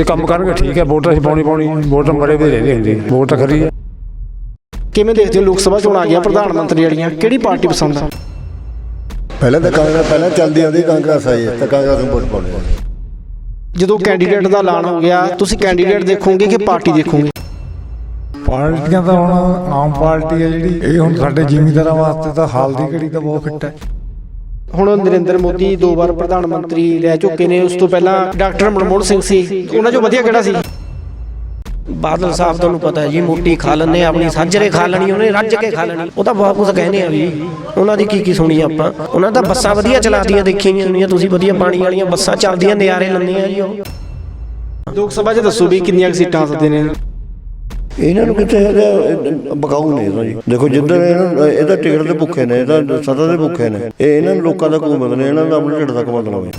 ਜੇ ਕੰਮ ਕਰਨਗੇ ਠੀਕ ਹੈ ਵੋਟ ਅਸੀਂ ਪਾਉਣੀ ਪਾਉਣੀ ਵੋਟ ਮੜੇ ਵੀ ਰਹਿੰਦੀ ਹੁੰਦੀ ਵੋਟ ਤਾਂ ਖਰੀ ਹੈ ਕਿਵੇਂ ਦੇਖਦੇ ਹੋ ਲੋਕ ਸਭਾ ਚੋਣਾਂ ਆ ਗਈਆਂ ਪ੍ਰਧਾਨ ਮੰਤਰੀ ਵਾਲੀਆਂ ਕਿਹੜੀ ਪਾਰਟੀ ਪਸੰਦ ਆ? ਪਹਿਲਾਂ ਤਾਂ ਕਾਂਗਰਸ ਪਹਿਲਾਂ ਚੱਲਦੀ ਆਉਂਦੀ ਕਾਂਗਰਸ ਆਈ ਹੈ ਤਾਂ ਕਾਂਗਰਸ ਨੂੰ ਵੋਟ ਪਾਉਣੀ ਜਦੋਂ ਕੈਂਡੀਡੇਟ ਦਾ ਐਲਾਨ ਹੋ ਗਿਆ ਤੁਸੀਂ ਕੈਂਡੀਡੇਟ ਦੇਖੋਗੇ ਕਿ ਪਾਰਟੀ ਦੇਖੋਗੇ? ਪਾਰਟੀਆਂ ਤਾਂ ਹੁਣ ਆਮ ਪਾਰਟੀ ਹੈ ਜਿਹੜੀ ਇਹ ਹੁਣ ਸਾਡੇ ਜ਼ਿਮੀਂਦਾਰਾਂ ਵਾਸਤੇ ਤਾਂ ਹਾਲ ਦੀ ਘੜੀ ਤਾਂ ਬਹੁਤ ਫਿੱਟ ਹੈ। ਹੁਣ ਨਰਿੰਦਰ ਮੋਦੀ ਦੋ ਵਾਰ ਪ੍ਰਧਾਨ ਮੰਤਰੀ ਰਹਿ ਚੁੱਕੇ ਨੇ ਉਸ ਤੋਂ ਪਹਿਲਾਂ ਡਾਕਟਰ ਮਨਮੋਹਨ ਸਿੰਘ ਸੀ। ਉਹਨਾਂ ਚੋਂ ਵਧੀਆ ਕਿਹੜਾ ਸੀ? ਬਾਦਲ ਸਾਹਿਬ ਤੁਹਾਨੂੰ ਪਤਾ ਹੈ ਜੀ ਮੋਟੀ ਖਾ ਆ, ਆਪਣੀ ਸਾਜਰੇ ਖਾ ਲੈਣੀ ਉਹਨੇ ਰੱਜ ਕੇ ਖਾ ਲੈਣੀ। ਉਹ ਤਾਂ ਬਹੁਤ ਕੁਝ ਕਹਿੰਦੇ ਆ ਵੀ ਉਹਨਾਂ ਦੀ ਕੀ ਕੀ ਸੁਣੀ ਆਪਾਂ। ਉਹਨਾਂ ਤਾਂ ਬੱਸਾਂ ਵਧੀਆ ਚਲਾਦੀਆਂ ਦੇਖੀਆਂ ਨਹੀਂ ਸੁਣੀਆਂ ਤੁਸੀਂ ਵਧੀਆ ਪਾਣੀ ਵਾਲੀਆਂ ਬੱਸਾਂ ਚੱਲਦੀਆਂ ਨਜ਼ਾਰੇ ਲੈਂਦੇ ਆ ਜੀ ਉਹ। ਲੋਕ ਸਭਾ 'ਚ ਦੱਸੋ ਵੀ ਕਿੰਨੀਆਂ ਸੀਟਾਂ ਸਕਦੇ ਨੇ? ਇਹਨਾਂ ਨੂੰ ਕਿਤੇ ਹੈਗਾ? ਇਹ ਬਕਾਊ ਨੇ ਤਾਂ ਜੀ। ਦੇਖੋ, ਜਿੱਦਾਂ ਇਹਨਾਂ ਇਹਦਾ ਟਿਕਟ ਦੇ ਭੁੱਖੇ ਨੇ ਇਹਦਾ ਸਦਾ ਦੇ ਭੁੱਖੇ ਨੇ। ਇਹ ਇਹਨਾਂ ਨੂੰ ਲੋਕਾਂ ਦਾ ਕੋਈ ਮਤਲਬ ਨਹੀਂ ਇਹਨਾਂ ਦਾ ਆਪਣੇ ਢਿੱਡ ਤੱਕ ਮਤਲਬ ਹੈ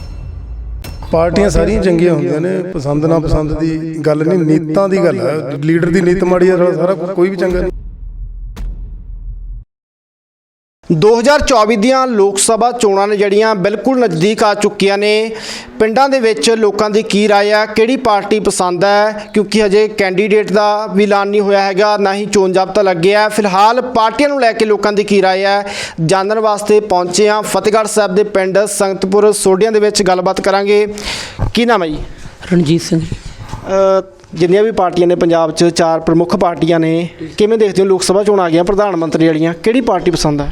ਪਾਰਟੀਆਂ ਸਾਰੀਆਂ ਚੰਗੀਆਂ ਹੁੰਦੀਆਂ ਨੇ, ਪਸੰਦ ਨਾ ਪਸੰਦ ਦੀ ਗੱਲ ਨਹੀਂ, ਨੀਤਾਂ ਦੀ ਗੱਲ ਹੈ। ਲੀਡਰ ਦੀ ਨੀਤ ਮਾੜੀ ਹੈ, ਸਾਰਾ ਕੋਈ ਵੀ ਚੰਗਾ ਨਹੀਂ। 2024 ਦੀਆਂ ਲੋਕ ਸਭਾ ਚੋਣਾਂ ਨੇ ਜਿਹੜੀਆਂ ਬਿਲਕੁਲ ਨਜ਼ਦੀਕ ਆ ਚੁੱਕੀਆਂ ਨੇ। ਪਿੰਡਾਂ ਦੇ ਵਿੱਚ ਲੋਕਾਂ ਦੀ ਕੀ ਰਾਏ ਆ? ਕਿਹੜੀ ਪਾਰਟੀ ਪਸੰਦ ਹੈ? ਕਿਉਂਕਿ ਹਜੇ ਕੈਂਡੀਡੇਟ ਦਾ ਵੀ ਐਲਾਨ ਨਹੀਂ ਹੋਇਆ ਹੈਗਾ ਨਾ ਹੀ ਚੋਣ ਜ਼ਾਬਤਾ ਲੱਗਿਆ ਫਿਲਹਾਲ ਪਾਰਟੀਆਂ ਨੂੰ ਲੈ ਕੇ ਲੋਕਾਂ ਦੀ ਕੀ ਰਾਏ ਹੈ ਜਾਣਨ ਵਾਸਤੇ ਪਹੁੰਚੇ ਆ ਫਤਿਹਗੜ੍ਹ ਸਾਹਿਬ ਦੇ ਪਿੰਡ ਸੰਗਤਪੁਰ ਸੋਢੀਆਂ ਦੇ ਵਿੱਚ ਗੱਲਬਾਤ ਕਰਾਂਗੇ। ਕੀ ਨਾਮ ਹੈ ਜੀ? ਰਣਜੀਤ ਸਿੰਘ ਜਿੰਨੀਆਂ ਵੀ ਪਾਰਟੀਆਂ ਨੇ ਪੰਜਾਬ 'ਚ ਚਾਰ ਪ੍ਰਮੁੱਖ ਪਾਰਟੀਆਂ ਨੇ ਕਿਵੇਂ ਦੇਖਦੇ ਹੋ? ਲੋਕ ਸਭਾ ਚੋਣਾਂ ਆ ਗਈਆਂ ਪ੍ਰਧਾਨ ਮੰਤਰੀ ਵਾਲੀਆਂ ਕਿਹੜੀ ਪਾਰਟੀ ਪਸੰਦ ਹੈ?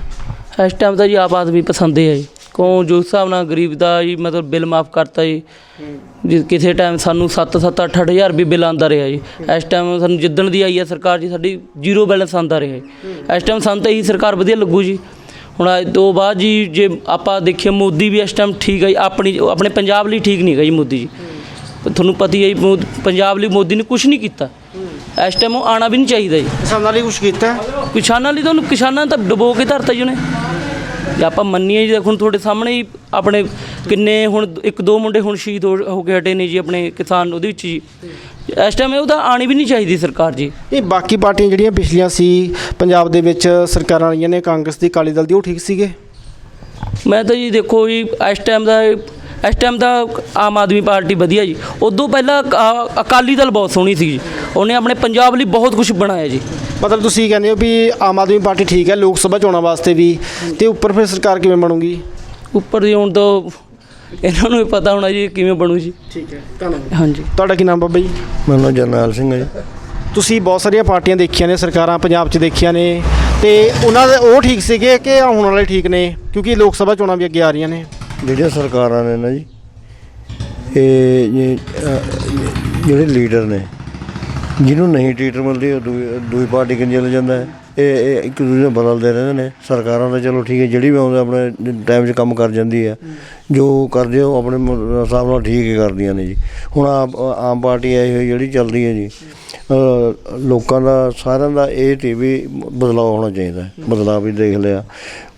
ਇਸ ਟਾਈਮ ਤਾਂ ਜੀ ਆਪ ਆਦਮੀ ਪਸੰਦ ਹੈ ਜੀ। ਕਿਉਂ ਜੋ ਹਿਸਾਬ ਨਾਲ ਗਰੀਬ ਦਾ ਜੀ ਮਤਲਬ ਬਿੱਲ ਮਾਫ ਕਰਤਾ ਜੀ। ਜੀ ਕਿਸੇ ਟਾਈਮ ਸਾਨੂੰ 7-7 8-8000 ਵੀ ਬਿੱਲ ਆਂਦਾ ਰਿਹਾ ਜੀ। ਇਸ ਟਾਈਮ ਸਾਨੂੰ ਜਿੱਦਣ ਦੀ ਆਈ ਹੈ ਸਰਕਾਰ ਜੀ ਸਾਡੀ ਜ਼ੀਰੋ ਬੈਲੈਂਸ ਆਂਦਾ ਰਿਹਾ ਜੀ। ਇਸ ਟਾਈਮ ਸਾਨੂੰ ਤਾਂ ਇਹੀ ਸਰਕਾਰ ਵਧੀਆ ਲੱਗੂ ਜੀ। ਹੁਣ ਅੱਜ ਤੋਂ ਬਾਅਦ ਜੀ ਜੇ ਆਪਾਂ ਦੇਖੀਏ ਮੋਦੀ ਵੀ ਇਸ ਟਾਈਮ ਠੀਕ ਹੈ ਜੀ। ਆਪਣੀ ਆਪਣੇ ਪੰਜਾਬ ਲਈ ਠੀਕ ਨਹੀਂ ਹੈਗਾ ਜੀ ਮੋਦੀ ਜੀ। ਤੁਹਾਨੂੰ ਪਤਾ ਹੀ ਹੈ ਜੀ, ਮੋ- ਪੰਜਾਬ ਲਈ ਮੋਦੀ ਨੇ ਕੁਝ ਨਹੀਂ ਕੀਤਾ। ਇਸ ਟਾਈਮ ਉਹ ਆਣਾ ਵੀ ਨਹੀਂ ਚਾਹੀਦਾ ਜੀ। ਕਿਸਾਨਾਂ ਲਈ ਕੁਝ ਕੀਤਾ ਹੈ? ਕਿਸਾਨਾਂ ਲਈ ਤਾਂ ਉਹਨੂੰ ਕਿਸਾਨਾਂ ਨੇ ਤਾਂ ਡੁਬੋ ਕੇ ਧਰਤਾ ਜੀ ਉਹਨੇ। ਜੇ ਆਪਾਂ ਮੰਨੀਏ ਜੀ ਹੁਣ ਤੁਹਾਡੇ ਸਾਹਮਣੇ ਹੀ ਆਪਣੇ ਕਿੰਨੇ ਹੁਣ ਇੱਕ ਦੋ ਮੁੰਡੇ ਹੁਣ ਸ਼ਹੀਦ ਹੋ ਹੋ ਕੇ ਹਟੇ ਨੇ ਜੀ ਆਪਣੇ ਕਿਸਾਨ ਉਹਦੇ ਵਿੱਚ ਜੀ। ਇਸ ਟਾਈਮ ਇਹ ਉਹਦਾ ਆਣੀ ਵੀ ਨਹੀਂ ਚਾਹੀਦੀ ਸਰਕਾਰ ਜੀ। ਇਹ ਬਾਕੀ ਪਾਰਟੀਆਂ ਜਿਹੜੀਆਂ ਪਿਛਲੀਆਂ ਸੀ ਪੰਜਾਬ ਦੇ ਵਿੱਚ ਸਰਕਾਰਾਂ ਆਈਆਂ ਨੇ ਕਾਂਗਰਸ ਦੀ ਅਕਾਲੀ ਦਲ ਦੀ ਉਹ ਠੀਕ ਸੀਗੇ? ਮੈਂ ਤਾਂ ਜੀ ਦੇਖੋ ਜੀ ਇਸ ਟਾਈਮ ਦਾ ਇਸ ਟਾਈਮ ਦਾ ਆਮ ਆਦਮੀ ਪਾਰਟੀ ਵਧੀਆ ਜੀ। ਉਦੋਂ ਪਹਿਲਾਂ ਅਕਾ- ਅਕਾਲੀ ਦਲ ਬਹੁਤ ਸੋਹਣੀ ਸੀ ਜੀ। ਉਹਨੇ ਆਪਣੇ ਪੰਜਾਬ ਲਈ ਬਹੁਤ ਕੁਝ ਬਣਾਇਆ ਜੀ। ਮਤਲਬ ਤੁਸੀਂ ਕਹਿੰਦੇ ਹੋ ਵੀ ਆਮ ਆਦਮੀ ਪਾਰਟੀ ਠੀਕ ਹੈ ਲੋਕ ਸਭਾ ਚੋਣਾਂ ਵਾਸਤੇ ਵੀ। ਤੇ ਉੱਪਰ ਫਿਰ ਸਰਕਾਰ ਕਿਵੇਂ ਬਣੂਗੀ? ਉੱਪਰ ਦੀ ਹੁਣ ਤੋਂ ਇਹਨਾਂ ਨੂੰ ਵੀ ਪਤਾ ਹੋਣਾ ਜੀ ਕਿਵੇਂ ਬਣੂ ਜੀ। ਠੀਕ ਹੈ ਧੰਨਵਾਦ। ਹਾਂਜੀ। ਤੁਹਾਡਾ ਕੀ ਨਾਮ ਬਾਬਾ ਜੀ? ਮੇਰਾ ਨਾਮ ਜਰਨੈਲ ਸਿੰਘ ਹੈ ਜੀ। ਤੁਸੀਂ ਬਹੁਤ ਸਾਰੀਆਂ ਪਾਰਟੀਆਂ ਦੇਖੀਆਂ ਨੇ ਸਰਕਾਰਾਂ ਪੰਜਾਬ 'ਚ ਦੇਖੀਆਂ ਨੇ। ਤੇ ਉਹਨਾਂ ਦੇ ਉਹ ਠੀਕ ਸੀਗੇ ਕਿ ਹੁਣ ਵਾਲੇ ਠੀਕ ਨੇ? ਕਿਉਂਕਿ ਲੋਕ ਸਭਾ ਚੋਣਾਂ ਵੀ ਅੱਗੇ ਆ ਰਹੀਆਂ ਨੇ। ਜਿਹੜੀਆਂ ਸਰਕਾਰਾਂ ਨੇ ਨਾ ਜੀ, ਇਹ ਜਿਹੜੇ ਲੀਡਰ ਨੇ, ਜਿਹਨੂੰ ਨਹੀਂ ਟਿਕਟ ਮਿਲਦੀ, ਉਹ ਦੂਈ ਦੂਈ ਪਾਰਟੀ ਕੰਨ ਚਲੇ ਜਾਂਦਾ ਹੈ। ਇਹ ਇਹ ਇੱਕ ਦੂਜੇ ਨੂੰ ਬਦਲਦੇ ਰਹਿੰਦੇ ਨੇ। ਸਰਕਾਰਾਂ ਤਾਂ ਚਲੋ ਠੀਕ ਹੈ, ਜਿਹੜੀ ਵੀ ਆਉਂਦਾ ਆਪਣੇ ਟਾਈਮ 'ਚ ਕੰਮ ਕਰ ਜਾਂਦੀ ਹੈ। ਜੋ ਕਰਦੇ ਉਹ ਆਪਣੇ ਹਿਸਾਬ ਨਾਲ ਠੀਕ ਹੀ ਕਰਦੀਆਂ ਨੇ ਜੀ। ਹੁਣ ਆਪ, ਆਮ ਪਾਰਟੀ ਆਈ ਹੋਈ ਜਿਹੜੀ ਚੱਲਦੀ ਹੈ ਜੀ ਲੋਕਾਂ ਦਾ, ਸਾਰਿਆਂ ਦਾ ਇਹ ਤੇ ਵੀ ਬਦਲਾਅ ਹੋਣਾ ਚਾਹੀਦਾ ਬਦਲਾਅ ਵੀ ਦੇਖ ਲਿਆ।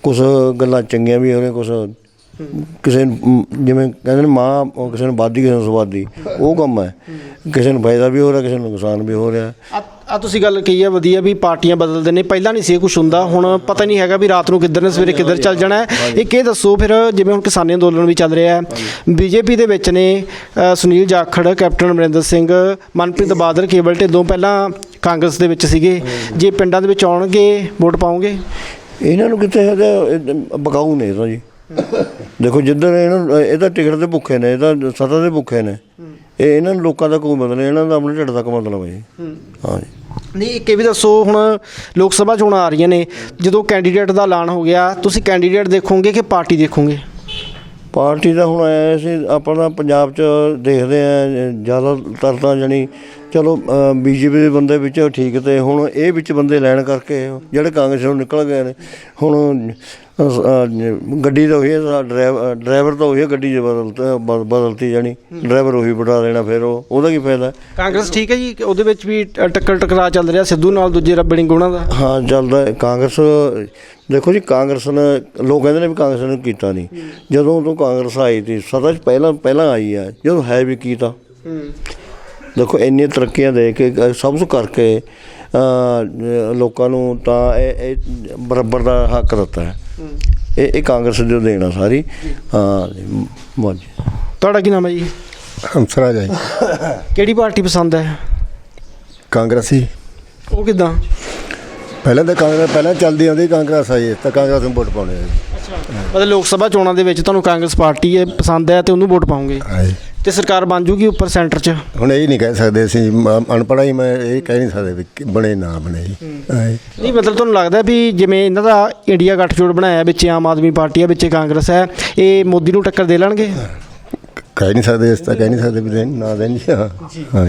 ਕੁਝ ਗੱਲਾਂ ਚੰਗੀਆਂ ਵੀ ਹੋ ਰਹੀਆਂ ਕੁਝ ਕਿਸੇ ਨੂੰ ਮ, ਜਿਵੇਂ ਕਹਿੰਦੇ ਨੇ ਮਾਂ ਉਹ ਕਿਸੇ ਨੂੰ ਬਾਦੀ ਕਿਸੇ ਨੂੰ ਸਵਾਦੀ ਉਹ ਕੰਮ ਹੈ। ਕਿਸੇ ਨੂੰ ਫਾਇਦਾ ਵੀ ਹੋ ਰਿਹਾ ਕਿਸੇ ਨੂੰ ਨੁਕਸਾਨ ਵੀ ਹੋ ਰਿਹਾ। ਆ ਆ ਤੁਸੀਂ ਗੱਲ ਕਹੀ ਹੈ ਵਧੀਆ ਵੀ ਪਾਰਟੀਆਂ ਬਦਲਦੇ ਨੇ। ਪਹਿਲਾਂ ਨਹੀਂ ਸੀ ਇਹ ਕੁਝ ਹੁੰਦਾ ਹੁਣ ਪਤਾ ਨਹੀਂ ਹੈਗਾ ਵੀ ਰਾਤ ਨੂੰ ਕਿੱਧਰ ਨੇ ਸਵੇਰੇ ਕਿੱਧਰ ਚੱਲ ਜਾਣਾ ਹੈ। ਇੱਕ ਇਹ ਦੱਸੋ ਫਿਰ ਜਿਵੇਂ ਹੁਣ ਕਿਸਾਨੀ ਅੰਦੋਲਨ ਵੀ ਚੱਲ ਰਿਹਾ ਹੈ ਬੀਜੇਪੀ ਦੇ ਵਿੱਚ ਨੇ ਅ, ਸੁਨੀਲ ਜਾਖੜ ਕੈਪਟਨ ਅਮਰਿੰਦਰ ਸਿੰਘ ਮਨਪ੍ਰੀਤ ਬਾਦਲ ਕੇਵਲ ਢਿੱਲੋਂ ਪਹਿਲਾਂ ਕਾਂਗਰਸ ਦੇ ਵਿੱਚ ਸੀਗੇ। ਜੇ ਪਿੰਡਾਂ ਦੇ ਵਿੱਚ ਆਉਣਗੇ ਵੋਟ ਪਾਉਂਗੇ ਇਹਨਾਂ ਨੂੰ ਕਿਤੇ ਹੈਗਾ ਇਹ ਬਕਾਊ ਨੇ ਇਹ ਤਾਂ ਜੀ। ਦੇਖੋ ਜਿੱਦਾਂ ਇਹਨਾਂ ਨੂੰ ਇਹਦਾ ਟਿਕਟ ਦੇ ਭੁੱਖੇ ਨੇ ਇਹਦਾ ਸਦਾ ਦੇ ਭੁੱਖੇ ਨੇ। ਇਹ ਇਹਨਾਂ ਨੂੰ ਲੋਕਾਂ ਦਾ ਕੋਈ ਮਤਲਬ ਨਹੀਂ ਇਹਨਾਂ ਦਾ ਆਪਣੇ ਢਿੱਡ ਤੱਕ ਮਤਲਬ ਹੈ ਜੀ ਹਾਂ। ਜੀ ਨਹੀਂ ਇੱਕ ਇਹ ਵੀ ਦੱਸੋ ਹੁਣ ਲੋਕ ਸਭਾ ਚੋਣਾਂ ਆ ਰਹੀਆਂ ਨੇ ਜਦੋਂ ਕੈਂਡੀਡੇਟ ਦਾ ਐਲਾਨ ਹੋ ਗਿਆ ਤੁਸੀਂ ਕੈਂਡੀਡੇਟ ਦੇਖੋਗੇ ਕਿ ਪਾਰਟੀ ਦੇਖੋਗੇ? ਪਾਰਟੀ ਦਾ ਹੁਣ ਆਇਆ ਸੀ ਆਪਣਾ ਪੰਜਾਬ 'ਚ ਦੇਖਦੇ ਆ ਜ਼ਿਆਦਾਤਰ ਤਾਂ ਜਣੀ ਚਲੋ ਬੀਜੇਪੀ ਦੇ ਬੰਦੇ ਵਿੱਚ ਠੀਕ ਤੇ ਹੁਣ ਇਹ ਵਿੱਚ ਬੰਦੇ ਲੈਣ ਕਰਕੇ ਜਿਹੜੇ ਕਾਂਗਰਸ ਨੂੰ ਨਿਕਲ ਗਏ ਨੇ ਹੁਣ ਗੱਡੀ ਤਾਂ ਉਹੀ ਹੈ ਡਰਾਈਵਰ ਡਰਾਈਵਰ ਤਾਂ ਉਹੀ ਹੈ ਗੱਡੀ 'ਚ ਬਦਲ ਬਦਲਤੀ ਜਾਣੀ ਡਰਾਈਵਰ ਉਹੀ ਬਿਠਾ ਦੇਣਾ ਫਿਰ ਉਹ ਉਹਦਾ ਕੀ ਫਾਇਦਾ? ਕਾਂਗਰਸ ਠੀਕ ਹੈ ਜੀ ਉਹਦੇ ਵਿੱਚ ਵੀ ਟੱਕਰ ਟਕਰਾ ਚੱਲ ਰਿਹਾ ਸਿੱਧੂ ਨਾਲ ਦੂਜੇ ਰੱਬੜੀ ਗੁਣਾ ਦਾ? ਹਾਂ ਚੱਲਦਾ। ਕਾਂਗਰਸ ਦੇਖੋ ਜੀ ਕਾਂਗਰਸ ਨੇ ਲੋਕ ਕਹਿੰਦੇ ਨੇ ਵੀ ਕਾਂਗਰਸ ਨੇ ਕੀਤਾ ਨਹੀਂ ਜਦੋਂ ਤੋਂ ਕਾਂਗਰਸ ਆਈ ਸੀ ਸਦਾ ਪਹਿਲਾਂ ਪਹਿਲਾਂ ਆਈ ਹੈ ਜਦੋਂ ਹੈ ਵੀ ਕੀਤਾ ਦੇਖੋ ਇੰਨੀਆਂ ਤਰੱਕੀਆਂ ਦੇ ਕੇ ਸਭ ਕੁਝ ਕਰਕੇ ਲੋਕਾਂ ਨੂੰ ਤਾਂ ਇਹ ਬਰਾਬਰ ਦਾ ਹੱਕ ਦਿੱਤਾ ਹੈ। ਇਹ ਇਹ ਕਾਂਗਰਸ ਦੇ ਦੇਣਾ ਸਾਰੀ। ਹਾਂ ਜੀ, ਮੌਜ ਤੁਹਾਡਾ ਕੀ ਨਾਮ ਹੈ ਜੀ? ਹੰਸਰਾਜ ਹੈ ਕਿਹੜੀ ਪਾਰਟੀ ਪਸੰਦ ਹੈ? ਕਾਂਗਰਸੀ। ਉਹ ਕਿਦਾਂ? ਪਹਿਲਾਂ ਤਾਂ ਕਾਂਗਰਸ ਪਹਿਲਾਂ ਚੱਲਦੀ ਆਉਂਦੀ ਕਾਂਗਰਸ ਆਈ ਹੈ, ਤਾਂ ਕਾਂਗਰਸ ਨੂੰ ਵੋਟ ਪਾਉਣੇ ਆ ਜੀ। ਮਤਲਬ ਲੋਕ ਸਭਾ ਚੋਣਾਂ ਦੇ ਵਿੱਚ ਤੁਹਾਨੂੰ ਕਾਂਗਰਸ ਪਾਰਟੀ ਹੈ ਪਸੰਦ ਹੈ ਤੇ ਉਹਨੂੰ ਵੋਟ ਪਾਉਂਗੇ? ਤੇ ਸਰਕਾਰ ਬਣ ਜੂਗੀ ਉੱਪਰ ਸੈਂਟਰ 'ਚ? ਹੁਣ ਇਹ ਨਹੀਂ ਕਹਿ ਸਕਦੇ ਅਸੀਂ ਅਨਪੜ੍ਹ ਹੀ ਮੈਂ ਇਹ ਕਹਿ ਨਹੀਂ ਸਕਦੇ ਵੀ ਕਿ ਬਣੇ ਨਾ ਬਣੇ ਜੀ। ਨਹੀਂ ਮਤਲਬ ਤੁਹਾਨੂੰ ਲੱਗਦਾ ਵੀ ਜਿਵੇਂ ਇਹਨਾਂ ਦਾ ਇੰਡੀਆ ਗੱਠਜੋੜ ਬਣਾਇਆ ਵਿੱਚ ਆਮ ਆਦਮੀ ਪਾਰਟੀ ਹੈ ਵਿੱਚ ਕਾਂਗਰਸ ਹੈ ਇਹ ਮੋਦੀ ਨੂੰ ਟੱਕਰ ਦੇ ਲੈਣਗੇ? ਕਹਿ ਨਹੀਂ ਸਕਦੇ ਇਸ ਤਾਂ ਕਹਿ ਨਹੀਂ ਸਕਦੇ ਵੀ ਦੇਣ ਨਾ ਦੇਣ ਜੀ। ਹਾਂ।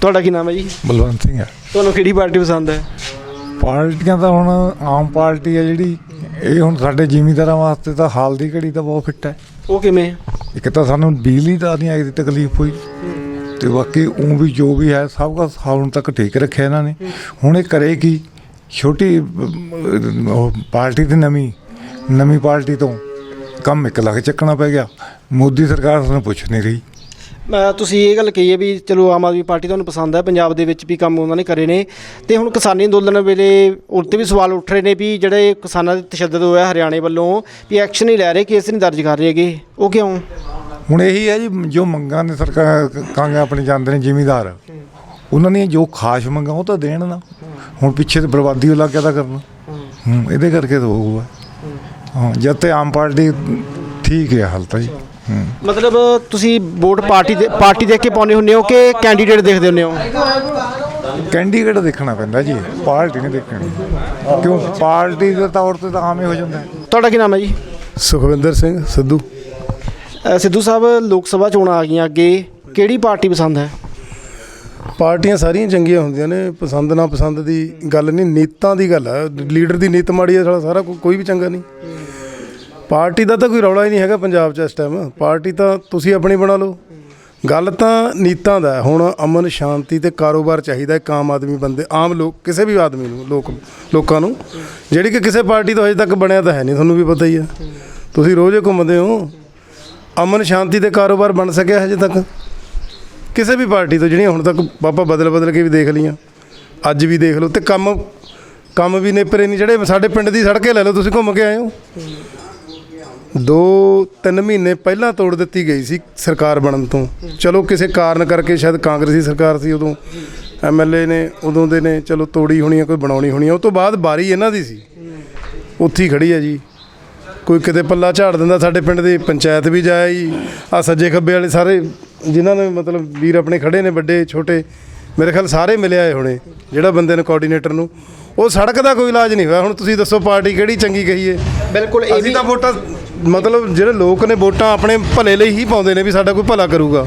ਤੁਹਾਡਾ ਕੀ ਨਾਮ ਹੈ ਜੀ? ਬਲਵੰਤ ਸਿੰਘ ਆ। ਤੁਹਾਨੂੰ ਕਿਹੜੀ ਪਾਰਟੀ ਪਸੰਦ ਹੈ? ਪਾਰਟੀਆਂ ਤਾਂ ਹੁਣ ਆਮ ਪਾਰਟੀ ਆ ਜਿਹੜੀ ਇਹ ਹੁਣ ਸਾਡੇ ਜ਼ਿਮੀਂਦਾਰਾਂ ਵਾਸਤੇ ਤਾਂ ਹਾਲ ਦੀ ਘੜੀ ਤਾਂ ਬਹੁਤ ਫਿੱਟ ਹੈ। ਉਹ ਕਿਵੇਂ? ਇੱਕ ਤਾਂ ਸਾਨੂੰ ਬਿਜਲੀ ਦਾ ਨਹੀਂ ਆਈ ਦੀ ਤਕਲੀਫ ਹੋਈ। ਤੇ ਬਾਕੀ ਉਹ ਵੀ ਜੋ ਵੀ ਹੈ, ਸਭ ਕੁਝ ਹੁਣ ਤੱਕ ਠੀਕ ਰੱਖਿਆ ਇਹਨਾਂ ਨੇ। ਹੁਣ ਇਹ ਕਰੇ ਕੀ? ਛੋਟੀ ਪਾਰਟੀ ਦੀ ਨਵੀਂ ਨਵੀਂ ਪਾਰਟੀ ਤੋਂ ਕੰਮ ਇੱਕ ਲੱਖ ਚੱਕਣਾ ਪੈ ਗਿਆ। ਮੋਦੀ ਸਰਕਾਰ ਸਾਨੂੰ ਪੁੱਛ ਨਹੀਂ ਰਹੀ। ਮੈਂ, ਤੁਸੀਂ ਇਹ ਗੱਲ ਕਹੀ ਹੈ ਵੀ ਚਲੋ ਆਮ ਆਦਮੀ ਪਾਰਟੀ ਤੁਹਾਨੂੰ ਪਸੰਦ ਹੈ, ਪੰਜਾਬ ਦੇ ਵਿੱਚ ਵੀ ਕੰਮ ਉਹਨਾਂ ਨੇ ਕਰੇ ਨੇ। ਤੇ ਹੁਣ ਕਿਸਾਨੀ ਅੰਦੋਲਨ ਵੇਲੇ ਉੱਤੇ ਵੀ ਸਵਾਲ ਉੱਠ ਰਹੇ ਨੇ ਵੀ ਜਿਹੜੇ ਕਿਸਾਨਾਂ ਦੇ ਤਸ਼ੱਦਦ ਹੋਇਆ ਹਰਿਆਣੇ ਵੱਲੋਂ ਵੀ ਐਕਸ਼ਨ ਨਹੀਂ ਲੈ ਰਹੇ, ਕੇਸ ਨਹੀਂ ਦਰਜ ਕਰ ਰਹੇ ਹੈਗੇ। ਉਹ ਕਿਉਂ? ਹੁਣ ਇਹੀ ਹੈ ਜੀ ਜੋ ਮੰਗਾਂ ਨੇ ਸਰਕਾਰ ਕਾਂਗੇ ਆਪਣੇ ਜਾਂਦੇ ਨੇ ਜ਼ਿਮੀਂਦਾਰ। ਉਹਨਾਂ ਦੀਆਂ ਜੋ ਖਾਸ ਮੰਗਾਂ ਉਹ ਤਾਂ ਦੇਣ ਨਾ। ਹੁਣ ਪਿੱਛੇ ਤੇ ਬਰਬਾਦੀ ਉਹ ਲੱਗ ਗਿਆ ਤਾਂ ਕਰਨਾ? ਹੂੰ ਇਹਦੇ ਕਰਕੇ ਤਾਂ ਹੋਊਗਾ। ਹਾਂ ਜਦ ਤੇ ਆਮ ਪਾਰਟੀ ਠੀਕ ਹੈ ਹਾਲ ਤਾਂ ਜੀ। ਹੂੰ। ਮਤਲਬ ਤੁਸੀਂ ਵੋਟ ਪਾਰਟੀ ਦੇ ਪਾਰਟੀ ਦੇਖ ਕੇ ਪਾਉਂਦੇ ਹੁੰਦੇ ਹੋ ਕਿ ਕੈਂਡੀਡੇਟ ਦੇਖਦੇ ਹੁੰਦੇ ਹੋ? ਕੈਂਡੀਡੇਟ ਦੇਖਣਾ ਪੈਂਦਾ ਜੀ ਪਾਰਟੀ ਨਹੀਂ ਦੇਖਣੀ। ਕਿਉਂ? ਪਾਰਟੀ ਦੇ ਤੌਰ ਤੇ ਤਾਂ ਆਮ ਹੀ ਹੋ ਜਾਂਦਾ। ਹੈ। ਤੁਹਾਡਾ ਕੀ ਨਾਮ ਹੈ ਜੀ? ਸੁਖਵਿੰਦਰ ਸਿੰਘ ਸਿੱਧੂ। ਅ, ਸਿੱਧੂ ਸਾਹਿਬ ਲੋਕ ਸਭਾ ਚੋਣਾਂ ਆ ਗਈਆਂ ਅੱਗੇ। ਕਿਹੜੀ ਪਾਰਟੀ ਪਸੰਦ ਹੈ? ਪਾਰਟੀਆਂ ਸਾਰੀਆਂ ਚੰਗੀਆਂ ਹੁੰਦੀਆਂ ਨੇ। ਪਸੰਦ ਨਾ ਪਸੰਦ ਦੀ ਗੱਲ ਨਹੀਂ ਨੀਤਾਂ ਦੀ ਗੱਲ ਹੈ ਲੀਡਰ ਦੀ ਨੀਤ ਮਾੜੀ ਹੈ ਸਾਲਾ ਸਾਰਾ ਕੋ- ਕੋਈ ਵੀ ਚੰਗਾ ਨਹੀਂ। ਪਾਰਟੀ ਦਾ ਤਾਂ ਕੋਈ ਰੌਲਾ ਹੀ ਨਹੀਂ ਹੈਗਾ ਪੰਜਾਬ 'ਚ ਇਸ ਟਾਈਮ ਪਾਰਟੀ ਤਾਂ ਤੁਸੀਂ ਆਪਣੀ ਬਣਾ ਲਓ। ਗੱਲ ਤਾਂ ਨੀਤਾਂ ਦਾ ਹੈ। ਹੁਣ ਅਮਨ ਸ਼ਾਂਤੀ ਤੇ ਕਾਰੋਬਾਰ ਚਾਹੀਦਾ ਇੱਕ ਆਮ ਆਦਮੀ ਬੰਦੇ ਆਮ ਲੋਕ ਕਿਸੇ ਵੀ ਆਦਮੀ ਨੂੰ ਲੋਕ ਲੋਕਾਂ ਨੂੰ। ਜਿਹੜੀ ਕਿ ਕਿਸੇ ਪਾਰਟੀ ਤੋਂ ਅਜੇ ਤੱਕ ਬਣਿਆ ਤਾਂ ਹੈ ਨਹੀਂ ਤੁਹਾਨੂੰ ਵੀ ਪਤਾ ਹੀ ਹੈ। ਤੁਸੀਂ ਰੋਜ਼ ਹੀ ਘੁੰਮਦੇ ਹੋ। ਅਮਨ ਸ਼ਾਂਤੀ ਤੇ ਕਾਰੋਬਾਰ ਬਣ ਸਕਿਆ ਹਜੇ ਤੱਕ। ਕਿਸੇ ਵੀ ਪਾਰਟੀ ਤੋਂ ਜਿਹੜੀਆਂ ਹੁਣ ਤੱਕ ਪਾਪਾ ਬਦਲ ਬਦਲ ਕੇ ਵੀ ਦੇਖ ਲਈਆਂ, ਅੱਜ ਵੀ ਦੇਖ ਲਓ ਤੇ ਕੰਮ ਕੰਮ ਵੀ ਨੇਪਰੇ ਨਹੀਂ ਜਿਹੜੇ ਸਾਡੇ ਪਿੰਡ ਦੀ ਸੜਕੇ ਲੈ ਲਓ, ਤੁਸੀਂ ਘੁੰਮ ਕੇ ਆਏ ਹੋ। ਦੋ ਤਿੰਨ ਮਹੀਨੇ ਪਹਿਲਾਂ ਤੋੜ ਦਿੱਤੀ ਗਈ ਸੀ ਸਰਕਾਰ ਬਣਨ ਤੋਂ। ਚਲੋ ਕਿਸੇ ਕਾਰਨ ਕਰਕੇ ਸ਼ਾਇਦ ਕਾਂਗਰਸੀ ਸਰਕਾਰ ਸੀ ਉਦੋਂ ਐਮਐਲਏ ਨੇ ਉਦੋਂ ਦੇ ਨੇ, ਚਲੋ ਤੋੜੀ ਹੋਣੀ ਆ, ਕੋਈ ਬਣਾਉਣੀ ਹੋਣੀ ਆ। ਉਹ ਤੋਂ ਬਾਅਦ ਬਾਰੀ ਇਹਨਾਂ ਦੀ ਸੀ। ਉੱਥੇ ਹੀ ਖੜੀ ਹੈ ਜੀ। ਕੋਈ ਕਿਤੇ ਪੱਲਾ ਝਾੜ ਦਿੰਦਾ ਸਾਡੇ ਪਿੰਡ ਦੀ ਪੰਚਾਇਤ ਵੀ ਜਾਇਆ ਜੀ। ਆ ਸੱਜੇ ਖੱਬੇ ਵਾਲੇ ਸਾਰੇ ਜਿਨ੍ਹਾਂ ਨੇ ਮਤਲਬ ਵੀਰ ਆਪਣੇ ਖੜੇ ਨੇ ਵੱਡੇ ਛੋਟੇ ਮੇਰੇ ਖਿਆਲ ਸਾਰੇ ਮਿਲੇ ਆਏ ਹੋਣੇ ਜਿਹੜਾ ਬੰਦੇ ਨੂੰ ਕੋਆਰਡੀਨੇਟਰ ਨੂੰ। ਉਹ ਸੜਕ ਦਾ ਕੋਈ ਇਲਾਜ ਨਹੀਂ ਹੋਇਆ। ਹੁਣ ਤੁਸੀਂ ਦੱਸੋ ਪਾਰਟੀ ਕਿਹੜੀ ਚੰਗੀ ਕਹੀਏ ਬਿਲਕੁਲ ਇਹ ਅਸੀਂ ਵੀ ਤਾਂ ਵੋਟਾਂ ਮਤਲਬ ਜਿਹੜੇ ਲੋਕ ਨੇ ਵੋਟਾਂ ਆਪਣੇ ਭਲੇ ਲਈ ਹੀ ਪਾਉਂਦੇ ਨੇ ਵੀ ਸਾਡਾ ਕੋਈ ਭਲਾ ਕਰੂਗਾ।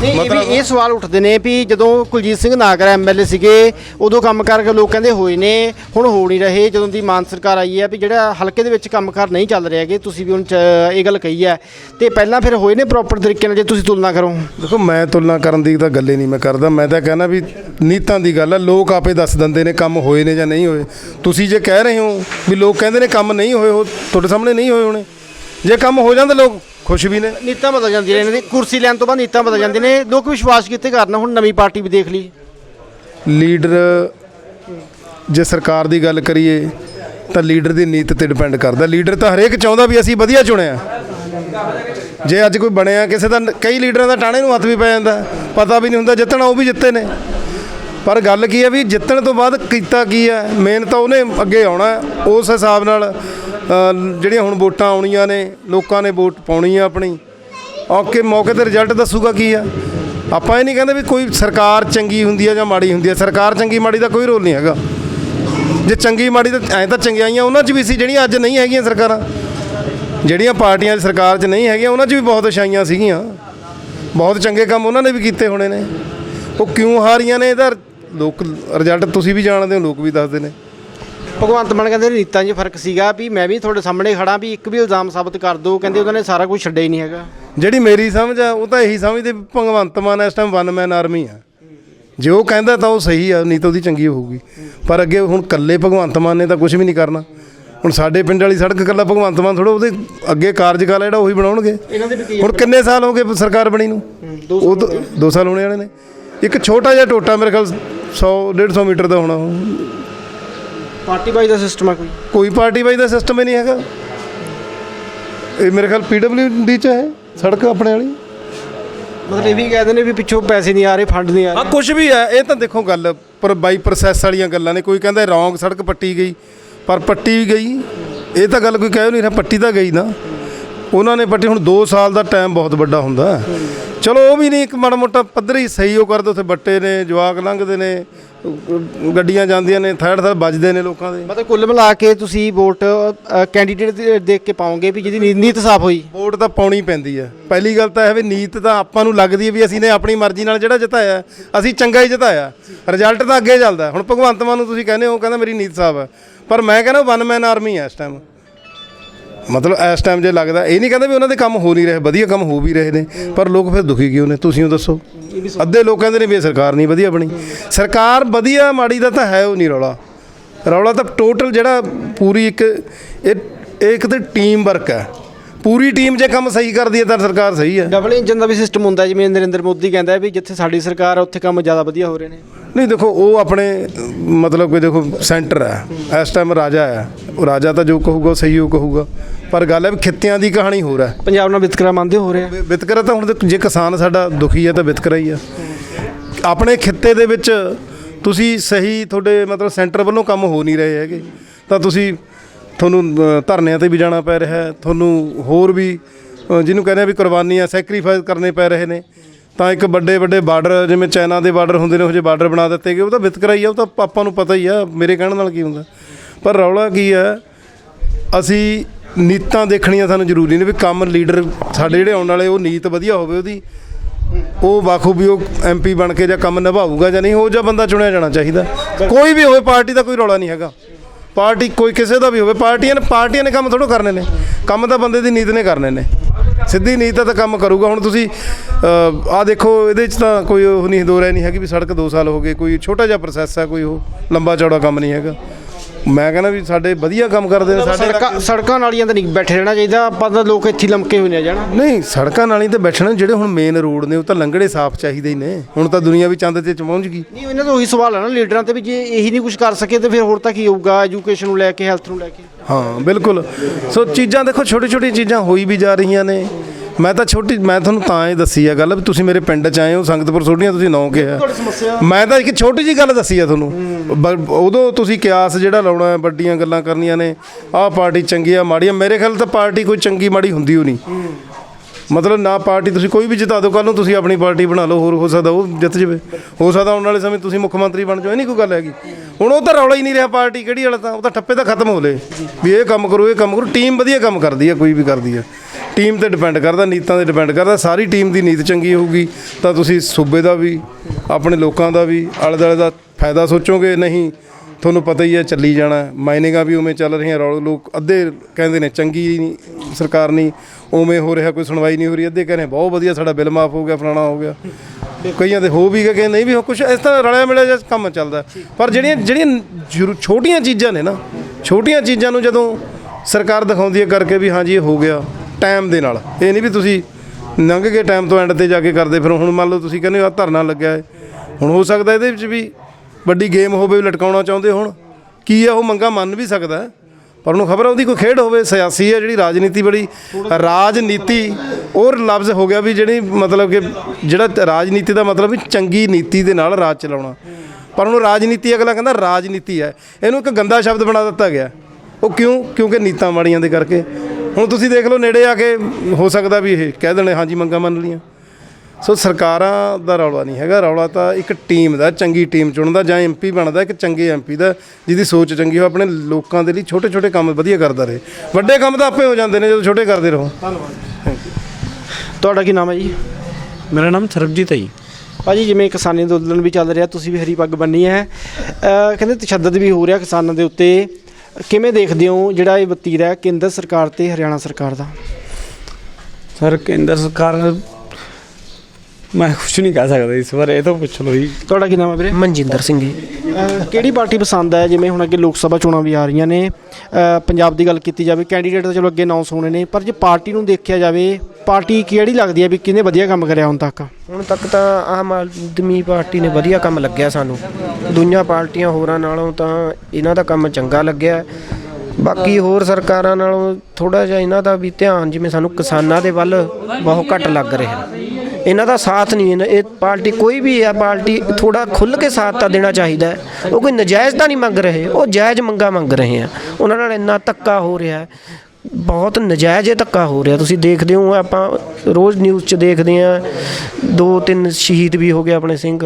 ਨਹੀਂ ਇਹ ਵੀ ਮਤਲਬ- ਇਹ ਸਵਾਲ ਉੱਠਦੇ ਨੇ ਵੀ ਜਦੋਂ ਕੁਲਜੀਤ ਸਿੰਘ ਨਾਗਰ ਐਮਐਲਏ ਸੀਗੇ ਉਦੋਂ ਕੰਮ ਕਰਕੇ ਲੋਕ ਕਹਿੰਦੇ ਹੋਏ ਨੇ ਹੁਣ ਹੋ ਨਹੀਂ ਰਹੇ ਜਦੋਂ ਦੀ ਮਾਨ ਸਰਕਾਰ ਆਈ ਹੈ ਵੀ ਜਿਹੜਾ ਹਲਕੇ ਦੇ ਵਿੱਚ ਕੰਮਕਾਰ ਨਹੀਂ ਚੱਲ ਰਿਹਾ ਹੈਗੇ ਤੁਸੀਂ ਵੀ ਹੁਣ ਚ- ਇਹ ਗੱਲ ਕਹੀ ਹੈ। ਤੇ ਪਹਿਲਾਂ ਫਿਰ ਹੋਏ ਨੇ ਪ੍ਰੋਪਰ ਤਰੀਕੇ ਨਾਲ ਜੇ ਤੁਸੀਂ ਤੁਲਨਾ ਕਰੋ। ਦੇਖੋ ਮੈਂ ਤੁਲਨਾ ਕਰਨ ਦੀ ਤਾਂ ਗੱਲ ਹੀ ਨਹੀਂ ਮੈਂ ਕਰਦਾ ਮੈਂ ਤਾਂ ਕਹਿੰਦਾ ਵੀ ਨੀਤਾਂ ਦੀ ਗੱਲ ਹੈ ਲੋਕ ਆਪੇ ਦੱਸ ਦਿੰਦੇ ਨੇ ਕੰਮ ਹੋਏ ਨੇ ਜਾਂ ਨਹੀਂ ਹੋਏ। ਤੁਸੀਂ ਜੇ ਕਹਿ ਰਹੇ ਹੋ ਵੀ ਲੋਕ ਕਹਿੰਦੇ ਨੇ ਕੰਮ ਨਹੀਂ ਹੋਏ ਉਹ ਤੁਹਾਡੇ ਸਾਹਮਣੇ ਨਹੀਂ ਹੋਏ ਹੋਣੇ। ਜੇ ਕੰਮ ਹੋ ਜਾਂਦੇ ਲੋਕ ਖੁਸ਼ ਵੀ ਨੇ। ਨੀਤਾਂ ਬਦਲ ਜਾਂਦੀਆਂ ਨੇ ਇਹਨਾਂ ਦੀ। ਕੁਰਸੀ ਲੈਣ ਤੋਂ ਬਾਅਦ ਨੀਤਾਂ ਬਦਲ ਜਾਂਦੀਆਂ ਨੇ। ਲੋਕ ਵਿਸ਼ਵਾਸ ਕਿੱਥੇ ਕਰਨਾ? ਹੁਣ ਨਵੀਂ ਪਾਰਟੀ ਵੀ ਦੇਖ ਲਈ। ਲੀਡਰ ਜੇ ਸਰਕਾਰ ਦੀ ਗੱਲ ਕਰੀਏ ਤਾਂ ਲੀਡਰ ਦੀ ਨੀਤ ਤੇ ਡਿਪੈਂਡ ਕਰਦਾ। ਲੀਡਰ ਤਾਂ ਹਰੇਕ ਚਾਹੁੰਦਾ ਵੀ ਅਸੀਂ ਵਧੀਆ ਚੁਣਿਆ। ਜੇ ਅੱਜ ਕੋਈ ਬਣਿਆ ਕਿਸੇ ਦਾ ਕਈ ਲੀਡਰਾਂ ਦਾ ਟਾਣੇ ਨੂੰ ਹੱਥ ਵੀ ਪੈ ਜਾਂਦਾ। ਪਤਾ ਵੀ ਨਹੀਂ ਹੁੰਦਾ ਜਿੱਤਣਾ ਉਹ ਵੀ ਜਿੱਤੇ ਨੇ। ਪਰ ਗੱਲ ਕੀ ਹੈ ਵੀ ਜਿੱਤਣ ਤੋਂ ਬਾਅਦ ਕੀਤਾ ਕੀ ਹੈ? ਮੇਨ ਤਾਂ ਉਹਨੇ ਅੱਗੇ ਆਉਣਾ। ਉਸ ਹਿਸਾਬ ਨਾਲ ਜਿਹੜੀਆਂ ਹੁਣ ਵੋਟਾਂ ਆਉਣੀਆਂ ਨੇ, ਲੋਕਾਂ ਨੇ ਵੋਟ ਪਾਉਣੀ ਆ ਆਪਣੀ ਓਕੇ ਮੌਕੇ ਤੇ ਰਿਜ਼ਲਟ ਦੱਸੂਗਾ ਕੀ ਆ? ਆਪਾਂ ਇਹ ਨਹੀਂ ਕਹਿੰਦੇ ਵੀ ਕੋਈ ਸਰਕਾਰ ਚੰਗੀ ਹੁੰਦੀ ਆ ਜਾਂ ਮਾੜੀ ਹੁੰਦੀ ਹੈ ਸਰਕਾਰ ਚੰਗੀ ਮਾੜੀ ਦਾ ਕੋਈ ਰੋਲ ਨਹੀਂ ਹੈਗਾ। ਜੇ ਚੰਗੀ ਮਾੜੀ ਤਾਂ ਐਂ ਤਾਂ ਚੰਗਿਆਈਆਂ ਉਹਨਾਂ 'ਚ ਵੀ ਸੀ, ਜਿਹੜੀਆਂ ਅੱਜ ਨਹੀਂ ਹੈਗੀਆਂ ਸਰਕਾਰਾਂ। ਜਿਹੜੀਆਂ ਪਾਰਟੀਆਂ ਦੀ ਸਰਕਾਰ 'ਚ ਨਹੀਂ ਹੈਗੀਆਂ, ਉਹਨਾਂ 'ਚ ਵੀ ਬਹੁਤ ਅਛਾਈਆਂ ਸੀਗੀਆਂ। ਬਹੁਤ ਚੰਗੇ ਕੰਮ ਉਹਨਾਂ ਨੇ ਵੀ ਕੀਤੇ ਹੋਣੇ ਨੇ। ਉਹ ਕਿਉਂ ਹਾਰੀਆਂ ਨੇ ਇਹਦਾ? ਲੋਕ ਰਿਜ਼ਲਟ ਤੁਸੀਂ ਵੀ ਜਾਣਦੇ ਹੋ, ਲੋਕ ਵੀ ਦੱਸਦੇ ਨੇ। ਭਗਵੰਤ ਮਾਨ ਕਹਿੰਦੇ ਰੀਤਾਂ 'ਚ ਫ਼ਰਕ ਸੀਗਾ ਵੀ ਮੈਂ ਵੀ ਤੁਹਾਡੇ ਸਾਹਮਣੇ ਖੜਾ ਵੀ ਇੱਕ ਵੀ ਇਲਜ਼ਾਮ ਸਾਬਤ ਕਰ ਦਿਓ। ਕਹਿੰਦੇ ਉਹਨਾਂ ਨੇ ਸਾਰਾ ਕੁਝ ਛੱਡਿਆ ਹੀ ਨਹੀਂ ਹੈਗਾ। ਜਿਹੜੀ ਮੇਰੀ ਸਮਝ ਆ ਉਹ ਤਾਂ ਇਹੀ ਸਮਝਦੇ ਵੀ ਭਗਵੰਤ ਮਾਨ ਇਸ ਟਾਈਮ ਵਨ ਮੈਨ ਆਰਮੀ ਆ। ਜੇ ਉਹ ਕਹਿੰਦਾ ਤਾਂ ਉਹ ਸਹੀ ਆ ਨਹੀਂ ਤਾਂ ਉਹਦੀ ਚੰਗੀ ਹੋਊਗੀ। ਪਰ ਅੱਗੇ ਹੁਣ ਕੱਲੇ ਭਗਵੰਤ ਮਾਨ ਨੇ ਤਾਂ ਕੁਝ ਵੀ ਨਹੀਂ ਕਰਨਾ। ਹੁਣ ਸਾਡੇ ਪਿੰਡ ਵਾਲੀ ਸੜਕ ਕੱਲਾ ਭਗਵੰਤ ਮਾਨ ਥੋੜਾ ਉਹਦੇ ਅੱਗੇ ਕਾਰਜਕਾਲ ਜਿਹੜਾ ਉਹੀ ਬਣਾਉਣਗੇ। ਹੁਣ ਕਿੰਨੇ ਸਾਲ ਹੋ ਗਏ ਸਰਕਾਰ ਬਣੀ ਨੂੰ? ਉਹ ਦੋ- ਸਾਲ ਹੋਣੇ ਵਾਲੇ ਨੇ। ਇੱਕ ਛੋਟਾ ਜਿਹਾ ਟੋਟਾ ਮੇਰੇ ਖਿਆਲ 100 150 ਮੀਟਰ ਦਾ ਹੋਣਾ। ਪਾਰਟੀ ਵਾਈਜ਼ ਦਾ ਸਿਸਟਮ ਆ ਕੋਈ? ਕੋਈ ਪਾਰਟੀ ਵਾਈਜ਼ ਦਾ ਸਿਸਟਮ ਹੀ ਨਹੀਂ ਹੈਗਾ। ਇਹ ਮੇਰੇ ਖਿਆਲ ਪੀਡਬਲਯੂ ਡੀ ਚ ਹੈ ਸੜਕ ਆਪਣੇ ਵਾਲੀ। ਮਤਲਬ ਇਹ ਵੀ ਕਹਿੰਦੇ ਨੇ ਵੀ ਪਿੱਛੋਂ ਪੈਸੇ ਨਹੀਂ ਆ ਰਹੇ ਫੰਡ ਨਹੀਂ ਆ ਹਾਂ ਰਹੇ। ਕੁਝ ਵੀ ਹੈ ਇਹ ਤਾਂ ਦੇਖੋ ਗੱਲ ਪਰ ਬਾਈ ਪ੍ਰੋਸੈਸ ਵਾਲੀਆਂ ਗੱਲਾਂ ਨੇ। ਕੋਈ ਕਹਿੰਦਾ ਰੌਂਗ ਸੜਕ ਪੱਟੀ ਗਈ ਪਰ ਪੱਟੀ ਵੀ ਗਈ। ਇਹ ਤਾਂ ਗੱਲ ਕੋਈ ਕਹਿ ਨਹੀਂ ਰਿਹਾ ਪੱਟੀ ਤਾਂ ਗਈ ਨਾ। ਉਹਨਾਂ ਨੇ ਪੱਟੀ ਹੁਣ 2 ਸਾਲ ਦਾ ਟਾਈਮ ਬਹੁਤ ਵੱਡਾ ਹੁੰਦਾ। ਹੈ। ਚਲੋ ਉਹ ਵੀ ਨਹੀਂ ਇੱਕ ਮਾੜਾ ਮੋਟਾ ਪੱਧਰੀ ਸਹੀ ਉਹ ਕਰਦੇ ਉੱਥੇ ਬੱਟੇ ਨੇ ਜਵਾਕ ਲੰਘਦੇ ਨੇ। ਗੱਡੀਆਂ ਜਾਂਦੀਆਂ ਨੇ ਥਰਡ ਥਰਡ ਵੱਜਦੇ ਨੇ ਲੋਕਾਂ ਦੇ। ਮਤਲਬ ਕੁੱਲ ਮਿਲਾ ਕੇ ਤੁਸੀਂ ਵੋਟ ਕੈਂਡੀਡੇਟ ਦੇਖ ਕੇ ਪਾਓਗੇ ਵੀ ਜਿਹਦੀ ਨੀਤ ਸਾਫ਼ ਹੋਈ? ਵੋਟ ਤਾਂ ਪਾਉਣੀ ਪੈਂਦੀ ਹੈ। ਪਹਿਲੀ ਗੱਲ ਤਾਂ ਇਹ ਵੀ ਨੀਤ ਤਾਂ ਆਪਾਂ ਨੂੰ ਲੱਗਦੀ ਹੈ ਵੀ ਅਸੀਂ ਨੇ ਆਪਣੀ ਮਰਜ਼ੀ ਨਾਲ ਜਿਹੜਾ ਜਿਤਾਇਆ ਅਸੀਂ ਚੰਗਾ ਹੀ ਜਿਤਾਇਆ। ਰਿਜ਼ਲਟ ਤਾਂ ਅੱਗੇ ਚੱਲਦਾ। ਹੁਣ ਭਗਵੰਤ ਮਾਨ ਨੂੰ ਤੁਸੀਂ ਕਹਿੰਦੇ ਹੋ ਕਹਿੰਦਾ ਮੇਰੀ ਨੀਤ ਸਾਹਿਬ ਹੈ। ਪਰ ਮੈਂ ਕਹਿੰਦਾ ਵਨ ਮੈਨ ਆਰਮੀ ਹੈ ਇਸ ਟਾਈਮ ਮਤਲਬ ਇਸ ਟਾਈਮ ਜੇ ਲੱਗਦਾ ਇਹ ਨਹੀਂ ਕਹਿੰਦਾ ਵੀ ਉਹਨਾਂ ਦੇ ਕੰਮ ਹੋ ਨਹੀਂ ਰਹੇ ਵਧੀਆ ਕੰਮ ਹੋ ਵੀ ਰਹੇ ਨੇ ਪਰ ਲੋਕ ਫਿਰ ਦੁਖੀ ਕਿਉਂ ਨੇ? ਤੁਸੀਂ ਉਹ ਦੱਸੋ। ਅੱਧੇ ਲੋਕ ਕਹਿੰਦੇ ਨੇ ਵੀ ਇਹ ਸਰਕਾਰ ਨਹੀਂ ਵਧੀਆ ਬਣੀ। ਸਰਕਾਰ ਵਧੀਆ ਮਾੜੀ ਦਾ ਤਾਂ ਹੈ ਉਹ ਨਹੀਂ ਰੌਲਾ। ਰੌਲਾ ਤਾਂ ਟੋਟਲ ਜਿਹੜਾ ਪੂਰੀ ਇੱਕ ਇਹ ਇੱਕ ਤੇ ਟੀਮ ਵਰਕ ਹੈ। ਪੂਰੀ ਟੀਮ ਜੇ ਕੰਮ ਸਹੀ ਕਰਦੀ ਹੈ ਤਾਂ ਸਰਕਾਰ ਸਹੀ ਹੈ। ਡਬਲ ਇੰਜਨ ਦਾ ਵੀ ਸਿਸਟਮ ਹੁੰਦਾ ਜਿਵੇਂ ਨਰਿੰਦਰ ਮੋਦੀ ਕਹਿੰਦਾ ਵੀ ਜਿੱਥੇ ਸਾਡੀ ਸਰਕਾਰ ਹੈ ਉੱਥੇ ਕੰਮ ਜ਼ਿਆਦਾ ਵਧੀਆ ਹੋ ਰਹੇ ਨੇ। ਨਹੀਂ ਦੇਖੋ ਉਹ ਆਪਣੇ ਮਤਲਬ ਕਿ ਦੇਖੋ ਸੈਂਟਰ ਹੈ। ਇਸ ਟਾਈਮ ਰਾਜਾ ਹੈ। ਉਹ ਰਾਜਾ ਤਾਂ ਜੋ ਕਹੂਗਾ ਸਹੀ ਉਹ ਕਹੂਗਾ। ਪਰ ਗੱਲ ਹੈ ਵੀ ਖਿੱਤਿਆਂ ਦੀ ਕਹਾਣੀ ਹੋਰ ਹੈ। ਪੰਜਾਬ ਨਾਲ ਵਿਤਕਰਾ ਮੰਨਦੇ ਹੋ ਰਿਹਾ ਵਿ- ਵਿਤਕਰਾ ਤਾਂ ਹੁਣ ਜੇ ਕਿਸਾਨ ਸਾਡਾ ਦੁਖੀ ਹੈ ਤਾਂ ਵਿਤਕਰਾ ਹੀ ਆ। ਆਪਣੇ ਖਿੱਤੇ ਦੇ ਵਿੱਚ ਤੁਸੀਂ ਸਹੀ ਤੁਹਾਡੇ ਮਤਲਬ ਸੈਂਟਰ ਵੱਲੋਂ ਕੰਮ ਹੋ ਨਹੀਂ ਰਹੇ ਹੈਗੇ। ਤਾਂ ਤੁਸੀਂ ਤੁਹਾਨੂੰ ਅ, ਧਰਨਿਆਂ ਤੇ ਵੀ ਜਾਣਾ ਪੈ ਰਿਹਾ ਹੈ। ਤੁਹਾਨੂੰ ਹੋਰ ਵੀ ਅ, ਜਿਹਨੂੰ ਕਹਿੰਦੇ ਆ ਵੀ ਕੁਰਬਾਨੀਆਂ ਸੈਕਰੀਫਾਈਸ ਕਰਨੇ ਪੈ ਰਹੇ ਨੇ। ਤਾਂ ਇੱਕ ਵੱਡੇ ਵੱਡੇ ਬਾਰਡਰ ਜਿਵੇਂ ਚਾਈਨਾ ਦੇ ਬਾਰਡਰ ਹੁੰਦੇ ਨੇ ਉਹ ਜਿਹੇ ਬਾਰਡਰ ਬਣਾ ਦਿੱਤੇ ਗਏ ਉਹ ਤਾਂ ਵਿਤਕਰਾ ਹੀ ਆ ਉਹ ਤਾਂ ਆਪਾਂ ਨੂੰ ਪਤਾ ਹੀ ਆ ਮੇਰੇ ਕਹਿਣ ਨਾਲ ਕੀ ਹੁੰਦਾ। ਪਰ ਰੌਲਾ ਕੀ ਹੈ ਅਸੀਂ ਨੀਤਾਂ ਦੇਖਣੀਆਂ ਸਾਨੂੰ ਜ਼ਰੂਰੀ ਨੇ ਵੀ ਕੰਮ ਲੀਡਰ ਸਾਡੇ ਜਿਹੜੇ ਆਉਣ ਵਾਲੇ, ਉਹ ਨੀਤ ਵਧੀਆ ਹੋਵੇ ਉਹਦੀ। ਉਹ ਵਾਖੂ ਵੀ ਉਹ ਐਮਪੀ ਬਣ ਕੇ ਜਾਂ ਕੰਮ ਨਿਭਾਊਗਾ ਜਾਂ ਨਹੀਂ, ਉਹ ਜਿਹਾ ਬੰਦਾ ਚੁਣਿਆ ਜਾਣਾ ਚਾਹੀਦਾ। ਕੋਈ ਵੀ ਹੋਵੇ ਪਾਰਟੀ ਦਾ ਕੋਈ ਰੌਲਾ ਨਹੀਂ ਹੈਗਾ। ਪਾਰਟੀ ਕੋਈ ਕਿਸੇ ਦਾ ਵੀ ਹੋਵੇ, ਪਾਰਟੀਆਂ ਨੇ ਪਾਰਟੀਆਂ ਨੇ ਕੰਮ ਥੋੜੋ ਕਰਨੇ ਨੇ। ਕੰਮ ਤਾਂ ਬੰਦੇ ਦੀ ਨੀਤ ਨੇ ਕਰਨੇ ਨੇ। ਸਿੱਧੀ ਨੀਤ ਹੈ ਤਾਂ ਕੰਮ ਕਰੂਗਾ। ਹੁਣ ਤੁਸੀਂ ਆਹ ਦੇਖੋ, ਇਹਦੇ 'ਚ ਤਾਂ ਕੋਈ ਉਹ ਨਹੀਂ, ਦੋ ਰਾਏ ਨਹੀਂ ਹੈਗੀ ਵੀ ਸੜਕ 2 ਸਾਲ ਹੋ ਗਏ, ਕੋਈ ਛੋਟਾ ਜਿਹਾ ਪ੍ਰੋਸੈਸ ਹੈ, ਕੋਈ ਉਹ ਲੰਬਾ ਚੌੜਾ ਕੰਮ ਨਹੀਂ ਹੈਗਾ। ਮੈਂ ਕਹਿੰਦਾ ਵੀ ਸਾਡੇ ਵਧੀਆ ਕੰਮ ਕਰਦੇ ਨੇ ਸਾਡੇ ਸੜਕਾਂ ਸੜਕਾਂ ਨਾਲੀਆਂ ਤਾਂ ਨਹੀਂ ਬੈਠੇ ਰਹਿਣਾ ਚਾਹੀਦਾ ਆਪਾਂ ਤਾਂ ਲੋਕ ਇੱਥੇ ਲਮਕੇ ਹੋਏ ਨੇ ਜਾਣਾ। ਨਹੀਂ ਸੜਕਾਂ ਨਾਲ ਹੀ ਤਾਂ ਬੈਠਣਾ ਜਿਹੜੇ ਹੁਣ ਮੇਨ ਰੋਡ ਨੇ ਉਹ ਤਾਂ ਲੰਗੜੇ ਸਾਫ਼ ਚਾਹੀਦੇ ਹੀ ਨੇ। ਹੁਣ ਤਾਂ ਦੁਨੀਆ ਵੀ ਚੰਦ ਤੇ ਚ ਪਹੁੰਚ ਗਈ। ਨਹੀਂ ਇਹਨਾਂ ਦਾ ਉਹੀ ਸਵਾਲ ਹੈ ਨਾ ਲੀਡਰਾਂ ਤੇ ਵੀ ਜੇ ਇਹੀ ਨਹੀਂ ਕੁਝ ਕਰ ਸਕੇ ਤੇ ਫਿਰ ਹੋਰ ਤਾਂ ਕੀ ਹੋਊਗਾ ਐਜੂਕੇਸ਼ਨ ਨੂੰ ਲੈ ਕੇ ਹੈਲਥ ਨੂੰ ਲੈ ਕੇ। ਹਾਂ ਬਿਲਕੁਲ। ਸੋ ਚੀਜ਼ਾਂ ਦੇਖੋ ਛੋਟੀ ਛੋਟੀ ਚੀਜ਼ਾਂ ਹੋਈ ਵੀ ਜਾ ਰਹੀਆਂ ਨੇ। ਮੈਂ ਤਾਂ ਛੋਟੀ ਮੈਂ ਤੁਹਾਨੂੰ ਤਾਂ ਇਹ ਦੱਸੀ ਆ ਗੱਲ ਵੀ ਤੁਸੀਂ ਮੇਰੇ ਪਿੰਡ ਚ ਆਏ ਹੋ ਸੰਗਤਪੁਰ ਸੋਢੀਆਂ ਤੁਸੀਂ ਨੌ ਕਿਹਾ। ਮੈਂ ਤਾਂ ਇੱਕ ਛੋਟੀ ਜੀ ਗੱਲ ਦੱਸੀ ਆ ਤੁਹਾਨੂੰ। ਉਦੋਂ ਤੁਸੀਂ ਕਿਆਸ ਜਿਹੜਾ ਲਾਉਣਾ ਹੈ, ਵੱਡੀਆਂ ਗੱਲਾਂ ਕਰਨੀਆਂ ਨੇ ਆਹ ਪਾਰਟੀ ਚੰਗੀ ਆ ਮਾੜੀ ਆ ਮੇਰੇ ਖਿਆਲ ਤਾਂ ਪਾਰਟੀ ਕੋਈ ਚੰਗੀ ਮਾੜੀ ਹੁੰਦੀ ਓ ਨਹੀਂ ਮਤਲਬ ਨਾ ਪਾਰਟੀ ਤੁਸੀਂ ਕੋਈ ਵੀ ਜਿਤਾ ਦਿਓ ਕੱਲ ਨੂੰ ਤੁਸੀਂ ਆਪਣੀ ਪਾਰਟੀ ਬਣਾ ਲਓ ਹੋਰ ਹੋ ਸਕਦਾ ਉਹ ਜਿੱਤ ਜਾਵੇ। ਹੋ ਸਕਦਾ ਆਉਣ ਵਾਲੇ ਸਮੇਂ ਤੁਸੀਂ ਮੁੱਖ ਮੰਤਰੀ ਬਣ ਜਾਓ ਇਹ ਨਹੀਂ ਕੋਈ ਗੱਲ ਹੈਗੀ। ਹੁਣ ਉਹ ਤਾਂ ਰੌਲਾ ਹੀ ਨਹੀਂ ਰਿਹਾ ਪਾਰਟੀ ਕਿਹੜੀ ਵਾਲਾ ਤਾਂ ਉਹ ਤਾਂ ਠੱਪੇ ਤਾਂ ਖਤਮ ਹੋ ਲੇ ਵੀ ਇਹ ਕੰਮ ਕਰੋ ਇਹ ਕੰਮ ਕਰੋ ਟੀਮ ਵਧੀਆ ਕੰਮ ਕਰਦੀ ਹੈ ਕੋਈ ਵੀ ਕਰਦੀ ਹੈ ਟੀਮ ਤੇ ਡਿਪੈਂਡ ਕਰਦਾ, ਨੀਤਾਂ ਤੇ ਡਿਪੈਂਡ ਕਰਦਾ, ਸਾਰੀ ਟੀਮ ਦੀ ਨੀਤ ਚੰਗੀ ਹੋਊਗੀ, ਤਾਂ ਤੁਸੀਂ ਸੂਬੇ ਦਾ ਵੀ, ਆਪਣੇ ਲੋਕਾਂ ਦਾ ਵੀ ਆਲੇ ਦੁਆਲੇ ਦਾ ਫਾਇਦਾ ਸੋਚੋਗੇ, ਨਹੀਂ, ਤੁਹਾਨੂੰ ਪਤਾ ਹੀ ਹੈ ਚੱਲੀ ਜਾਣਾ, ਮਾਈਨਿੰਗਾਂ ਵੀ ਉਵੇਂ ਚੱਲ ਰਹੀਆਂ, ਰੌਲ ਲੋਕ ਅੱਧੇ ਕਹਿੰਦੇ ਨੇ ਚੰਗੀ ਨਹੀਂ, ਸਰਕਾਰ ਨਹੀਂ, ਉਵੇਂ ਹੋ ਰਿਹਾ, ਕੋਈ ਸੁਣਵਾਈ ਨਹੀਂ ਹੋ ਰਹੀ, ਅੱਧੇ ਕਹਿੰਦੇ ਬਹੁਤ ਵਧੀਆ ਸਾਡਾ ਬਿੱਲ ਮਾਫ ਹੋ ਗਿਆ, ਫਲਾਣਾ ਹੋ ਗਿਆ। ਕਈਆਂ ਦੇ ਹੋ ਵੀ ਗਏ ਕਿ ਨਹੀਂ ਵੀ ਹੋ, ਕੁਛ ਇਸ ਤਰ੍ਹਾਂ ਰਲਿਆ ਮਿਲਿਆ ਜਿਹਾ ਕੰਮ ਚੱਲਦਾ ਪਰ ਜਿਹੜੀਆਂ ਜਿਹੜੀਆਂ ਜ਼ਰੂ- ਛੋਟੀਆਂ ਚੀਜ਼ਾਂ ਨੇ ਨਾ, ਛੋਟੀਆਂ ਚੀਜ਼ਾਂ ਨੂੰ ਜਦੋਂ ਸਰਕਾਰ ਦਿਖਾਉਂਦੀ ਹੈ ਕਰਕੇ ਵੀ, ਹਾਂਜੀ, ਇਹ ਹੋ ਗਿਆ। ਟਾਈਮ ਦੇ ਨਾਲ। ਇਹ ਨਹੀਂ ਵੀ ਤੁਸੀਂ ਲੰਘ ਕੇ ਟਾਈਮ ਤੋਂ ਐਂਡ ਤੇ ਜਾ ਕੇ ਕਰਦੇ ਫਿਰ। ਹੁਣ ਮੰਨ ਲਓ ਤੁਸੀਂ ਕਹਿੰਦੇ ਹੋ ਧਰਨਾ ਲੱਗਿਆ ਹੈ। ਹੁਣ ਹੋ ਸਕਦਾ ਇਹਦੇ ਵਿੱਚ ਵੀ ਵੱਡੀ ਗੇਮ ਹੋਵੇ, ਲਟਕਾਉਣਾ ਚਾਹੁੰਦੇ ਹੋਣ। ਕੀ ਆ, ਉਹ ਮੰਗਾ ਮੰਨ ਵੀ ਸਕਦਾ ਪਰ ਉਹਨੂੰ ਖਬਰ ਹੈ ਉਹਦੀ ਕੋਈ ਖੇਡ ਹੋਵੇ, ਸਿਆਸੀ ਹੈ ਜਿਹੜੀ ਰਾਜਨੀਤੀ ਬੜੀ, ਰਾਜਨੀਤੀ ਔਰ ਲਫ਼ਜ਼ ਹੋ ਗਿਆ ਵੀ ਜਿਹੜੀ ਮਤਲਬ ਕਿ ਜਿਹੜਾ ਰਾਜਨੀਤੀ ਦਾ ਮਤਲਬ ਵੀ ਚੰਗੀ ਨੀਤੀ ਦੇ ਨਾਲ ਰਾਜ ਚਲਾਉਣਾ। ਪਰ ਉਹਨੂੰ ਰਾਜਨੀਤੀ ਅਗਲਾ ਕਹਿੰਦਾ ਰਾਜਨੀਤੀ ਹੈ। ਇਹਨੂੰ ਇੱਕ ਗੰਦਾ ਸ਼ਬਦ ਬਣਾ ਦਿੱਤਾ ਗਿਆ। ਉਹ ਕਿਉਂ? ਕਿਉਂਕਿ ਨੀਤਾਂ ਮਾੜੀਆਂ ਦੇ ਕਰਕੇ। ਹੁਣ ਤੁਸੀਂ ਦੇਖ ਲਓ ਨੇੜੇ ਆ ਕੇ ਹੋ ਸਕਦਾ ਵੀ ਇਹ ਕਹਿ ਦੇਣੇ ਹਾਂਜੀ ਮੰਗਾਂ ਮੰਨ ਲੀਆਂ ਸੋ ਸਰਕਾਰਾਂ ਦਾ ਰੌਲਾ ਨਹੀਂ ਹੈਗਾ। ਰੌਲਾ ਤਾਂ ਇੱਕ ਟੀਮ ਦਾ ਚੰਗੀ ਟੀਮ ਚੁਣਦਾ ਜਾਂ ਐਮਪੀ ਬਣਦਾ ਇੱਕ ਚੰਗੇ ਐਮਪੀ ਦਾ ਜਿਹਦੀ ਸੋਚ ਚੰਗੀ ਹੋ ਆਪਣੇ ਲੋਕਾਂ ਦੇ ਲਈ ਛੋਟੇ ਛੋਟੇ ਕੰਮ ਵਧੀਆ ਕਰਦਾ ਰਹੇ। ਵੱਡੇ ਕੰਮ ਤਾਂ ਆਪੇ ਹੋ ਜਾਂਦੇ ਨੇ ਜਦੋਂ ਛੋਟੇ ਕਰਦੇ ਰਹੋ। ਤੁਹਾਡਾ ਕੀ ਨਾਮ ਹੈ ਜੀ? ਮੇਰਾ ਨਾਮ ਸਰਬਜੀਤ ਹੈ ਜੀ। ਭਾਜੀ ਜਿਵੇਂ ਕਿਸਾਨੀ ਅੰਦੋਲਨ ਵੀ ਚੱਲ ਰਿਹਾ ਤੁਸੀਂ ਵੀ ਹਰੀ ਪੱਗ ਬੰਨੀ ਹੈ। ਕਹਿੰਦੇ ਤਸ਼ੱਦਦ ਵੀ ਹੋ ਰਿਹਾ ਕਿਸਾਨਾਂ ਦੇ ਉੱਤੇ। ਕਿਵੇਂ ਦੇਖਦੇ ਹੋ ਜਿਹੜਾ ਇਹ ਵਤੀਰਾ ਹੈ, ਕੇਂਦਰ ਸਰਕਾਰ ਤੇ ਹਰਿਆਣਾ ਸਰਕਾਰ ਦਾ? ਸਰ, ਕੇਂਦਰ ਸਰਕਾਰ ਮੈਂ ਕੁਝ ਨਹੀਂ ਕਹਿ ਸਕਦਾ ਇਸ ਬਾਰੇ ਇਹ ਤਾਂ ਪੁੱਛ ਲਓ ਜੀ ਤੁਹਾਡਾ ਕੀ ਨਾਮ ਹੈ ਵੀਰੇ? ਮਨਜਿੰਦਰ ਸਿੰਘ ਜੀ। ਅਹ ਕਿਹੜੀ ਪਾਰਟੀ ਪਸੰਦ ਹੈ? ਜਿਵੇਂ ਹੁਣ ਅੱਗੇ ਲੋਕ ਸਭਾ ਚੋਣਾਂ ਵੀ ਆ ਰਹੀਆਂ ਨੇ। ਅਹ ਪੰਜਾਬ ਦੀ ਗੱਲ ਕੀਤੀ ਜਾਵੇ ਕੈਂਡੀਡੇਟ ਤਾਂ ਚਲੋ ਅੱਗੇ ਅਨਾਉਂਸ ਹੋਣੇ ਨੇ ਪਰ ਜੇ ਪਾਰਟੀ ਨੂੰ ਦੇਖਿਆ ਜਾਵੇ ਪਾਰਟੀ ਕਿਹੜੀ ਲੱਗਦੀ ਹੈ ਵੀ ਕਿਹਨੇ ਵਧੀਆ ਕੰਮ ਕਰਿਆ ਹੁਣ ਤੱਕ? ਹੁਣ ਤੱਕ ਤਾਂ ਆਮ ਆਦਮੀ ਪਾਰਟੀ ਨੇ ਵਧੀਆ ਕੰਮ ਲੱਗਿਆ ਸਾਨੂੰ। ਦੂਜੀਆਂ ਪਾਰਟੀਆਂ ਹੋਰਾਂ ਨਾਲੋਂ ਤਾਂ ਇਹਨਾਂ ਦਾ ਕੰਮ ਚੰਗਾ ਲੱਗਿਆ। ਬਾਕੀ ਹੋਰ ਸਰਕਾਰਾਂ ਨਾਲੋਂ ਥੋੜਾ ਜਿਹਾ ਇਹਨਾਂ ਦਾ ਵੀ ਧਿਆਨ ਜਿਵੇਂ ਸਾਨੂੰ ਕਿਸਾਨਾਂ ਦੇ ਵੱਲ ਬਹੁਤ ਘੱਟ ਲੱਗ ਰਿਹਾ। ਇਹਨਾਂ ਦਾ ਸਾਥ ਨਹੀਂ ਇਹਨਾਂ- ਇਹ ਪਾਰਟੀ ਕੋਈ ਵੀ ਹੈ ਪਾਰਟੀ ਥੋੜਾ ਖੁੱਲ ਕੇ ਸਾਥ ਤਾਂ ਦੇਣਾ ਚਾਹੀਦਾ ਉਹ ਕੋਈ ਨਜਾਇਜ਼ ਤਾਂ ਨਹੀਂ ਮੰਗ ਰਹੇ, ਉਹ ਜਾਇਜ਼ ਮੰਗਾ ਮੰਗ ਰਹੇ ਆ। ਉਹਨਾਂ ਨਾਲ ਇੰਨਾ ਧੱਕਾ ਹੋ ਰਿਹਾ ਬਹੁਤ ਨਜਾਇਜ਼ ਧੱਕਾ ਹੋ ਰਿਹਾ। ਤੁਸੀਂ ਦੇਖਦੇ ਹੋ, ਆਪਾਂ ਰੋਜ਼ ਨਿਊਜ਼ 'ਚ ਦੇਖਦੇ ਆ ਦੋ ਤਿੰਨ ਸ਼ਹੀਦ ਵੀ ਹੋ ਗਏ ਆਪਣੇ ਸਿੰਘ।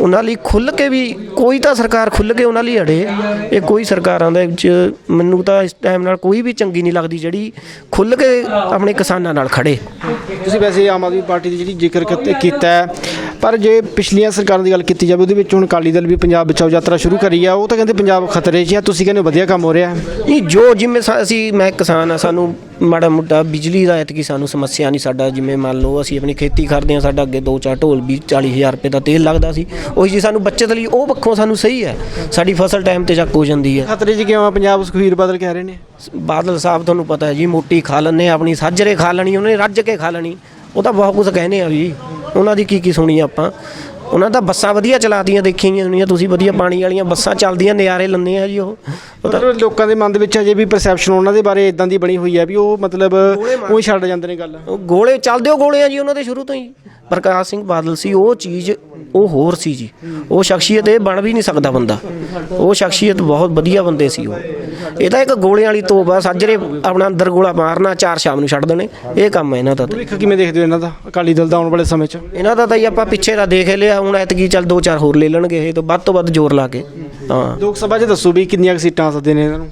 ਉਹਨਾਂ ਲਈ ਖੁੱਲ ਕੇ ਵੀ ਕੋਈ ਤਾਂ ਸਰਕਾਰ ਖੁੱਲ ਕੇ ਉਹਨਾਂ ਲਈ ਅੜੇ। ਇਹ ਕੋਈ ਸਰਕਾਰਾਂ ਦੇ ਵਿੱਚ ਮੈਨੂੰ ਤਾਂ ਇਸ ਟਾਈਮ ਨਾਲ ਕੋਈ ਵੀ ਚੰਗੀ ਨਹੀਂ ਲੱਗਦੀ ਜਿਹੜੀ ਖੁੱਲ ਕੇ ਆਪਣੇ ਕਿਸਾਨਾਂ ਨਾਲ ਖੜੇ। ਤੁਸੀਂ ਵੈਸੇ ਆਮ ਆਦਮੀ ਪਾਰਟੀ ਦੀ ਜਿਹੜੀ ਜ਼ਿਕਰ ਕੀਤਾ ਪਰ ਜੇ ਪਿਛਲੀਆਂ ਸਰਕਾਰਾਂ ਦੀ ਗੱਲ ਕੀਤੀ ਜਾਵੇ ਉਹਦੇ ਵਿੱਚ ਹੁਣ ਅਕਾਲੀ ਦਲ ਵੀ ਪੰਜਾਬ ਬਚਾਓ ਯਾਤਰਾ ਸ਼ੁਰੂ ਕਰੀ ਆ ਉਹ ਤਾਂ ਕਹਿੰਦੇ ਪੰਜਾਬ ਖਤਰੇ 'ਚ ਆ ਤੁਸੀਂ ਕਹਿੰਦੇ ਵਧੀਆ ਕੰਮ ਹੋ ਰਿਹਾ। ਨਹੀਂ ਜੋ ਜਿਵੇਂ ਅਸੀਂ ਮੈਂ ਕਿਸਾਨ ਆ ਸਾਨੂੰ ਮਾੜਾ ਮੋਟਾ ਬਿਜਲੀ ਦਾ ਐਤਕੀ ਸਾਨੂੰ ਸਮੱਸਿਆ ਨਹੀਂ ਸਾਡਾ ਜਿਵੇਂ ਮੰਨ ਲਓ ਅਸੀਂ ਆਪਣੀ ਖੇਤੀ ਕਰਦੇ ਆ ਸਾਡਾ ਅੱਗੇ ਦੋ ਚਾਰ ਢੋਲ ਵੀ 40000 ਰੁਪਏ ਦਾ ਤੇਲ ਲੱਗਦਾ ਸੀ ਉਹੀ ਜੀ ਸਾਨੂੰ ਬੱਚਤ ਲਈ ਉਹ ਪੱਖੋਂ ਸਾਨੂੰ ਸਹੀ ਹੈ ਸਾਡੀ ਫਸਲ ਟਾਈਮ ਤੇ ਚੱਕ ਹੋ ਜਾਂਦੀ ਹੈ। ਖਤਰੇ 'ਚ ਕਿਉਂ ਆ? ਪੰਜਾਬ ਸੁਖਵੀਰ ਬਾਦਲ ਕਹਿ ਰਹੇ ਨੇ। ਬਾਦਲ ਸਾਹਿਬ ਤੁਹਾਨੂੰ ਪਤਾ ਹੈ ਜੀ ਮੋਟੀ ਖਾ ਆ, ਆਪਣੀ ਸਾਜਰੇ ਖਾ ਲੈਣੀ ਉਹਨੇ ਰੱਜ ਕੇ ਖਾ ਲੈਣੀ ਉਹ ਤਾਂ ਬਹੁਤ ਕੁਝ ਕਹਿੰਦੇ ਆ ਵੀ ਉਹਨਾਂ ਦੀ ਕੀ ਕੀ ਸੁਣੀ ਆਪਾਂ? ਉਹਨਾਂ ਤਾਂ ਬੱਸਾਂ ਵਧੀਆ ਚਲਾਦੀਆਂ ਦੇਖੀਆਂ ਹੋਣੀਆਂ ਤੁਸੀਂ ਵਧੀਆ ਪਾਣੀ ਵਾਲੀਆਂ ਬੱਸਾਂ ਚੱਲਦੀਆਂ ਨਜ਼ਾਰੇ ਲੰਨੇ ਆ ਜੀ ਉਹ। ਉਹ ਤਾਂ ਮਤਲਬ ਲੋਕਾਂ ਦੇ ਮਨ ਦੇ ਵਿੱਚ ਅਜੇ ਵੀ ਪਰਸੈਪਸ਼ਨ ਉਹਨਾਂ ਦੇ ਬਾਰੇ ਇਦਾਂ ਦੀ ਬਣੀ ਹੋਈ ਹੈ ਵੀ ਉਹ ਮਤਲਬ ਉਹੀ ਛੱਡ ਜਾਂਦੇ ਨੇ ਗੱਲ। ਉਹ ਗੋਲੇ ਚੱਲਦੇ ਉਹ ਗੋਲੇ ਆ ਜੀ ਉਹਨਾਂ ਦੇ ਸ਼ੁਰੂ ਤੋਂ ਹੀ। ਪ੍ਰਕਾਸ਼ ਸਿੰਘ ਬਾਦਲ ਸੀ ਉਹ ਚੀਜ਼ ਉਹ ਹੋਰ ਸੀ ਜੀ। ਉਹ ਸ਼ਖਸੀਅਤ ਇਹ ਬਣ ਵੀ ਨਹੀਂ ਸਕਦਾ ਬੰਦਾ। ਉਹ ਸ਼ਖਸੀਅਤ ਬਹੁਤ ਵਧੀਆ ਬੰਦੇ ਸੀ ਉਹ। ਇਹ ਤਾਂ ਇੱਕ ਗੋਲਿਆਂ ਵਾਲੀ ਤੋਪ ਆ ਸਾਜਰੇ ਆਪਣਾ ਅੰਦਰ ਗੋਲਾ ਮਾਰਨਾ ਚਾਰ ਸ਼ਾਮ ਨੂੰ ਛੱਡ ਦੇਣੇ। ਇਹ ਕੰਮ ਹੈ ਇਹਨਾਂ ਦਾ ਤਾਂ। ਭਵਿੱਖ ਕਿਵੇਂ ਦੇਖਦੇ ਹੋ ਇਹਨਾਂ ਦਾ? ਅਕਾਲੀ ਦਲ ਦਾ ਆਉਣ ਵਾਲੇ ਸਮੇਂ 'ਚ? ਇਹਨਾਂ ਦਾ ਤਾਂ ਹੀ ਆਪਾਂ ਪਿੱਛੇ ਦਾ ਦੇਖ ਲਿਆ ਹੁਣ ਐਤਕੀ ਚੱਲ ਦੋ ਚਾਰ ਹੋਰ ਲੈ ਲੈਣਗੇ ਇਹ ਤੋਂ ਵੱਧ ਤੋਂ ਵੱਧ ਜ਼ੋਰ ਲਾ ਕੇ। ਹਾਂ। ਲੋਕ ਸਭਾ 'ਚ ਦੱਸੋ ਵੀ ਕਿੰਨੀਆਂ ਸੀਟਾਂ ਸਕਦੇ ਨੇ ਇਹਨਾਂ ਨੂੰ?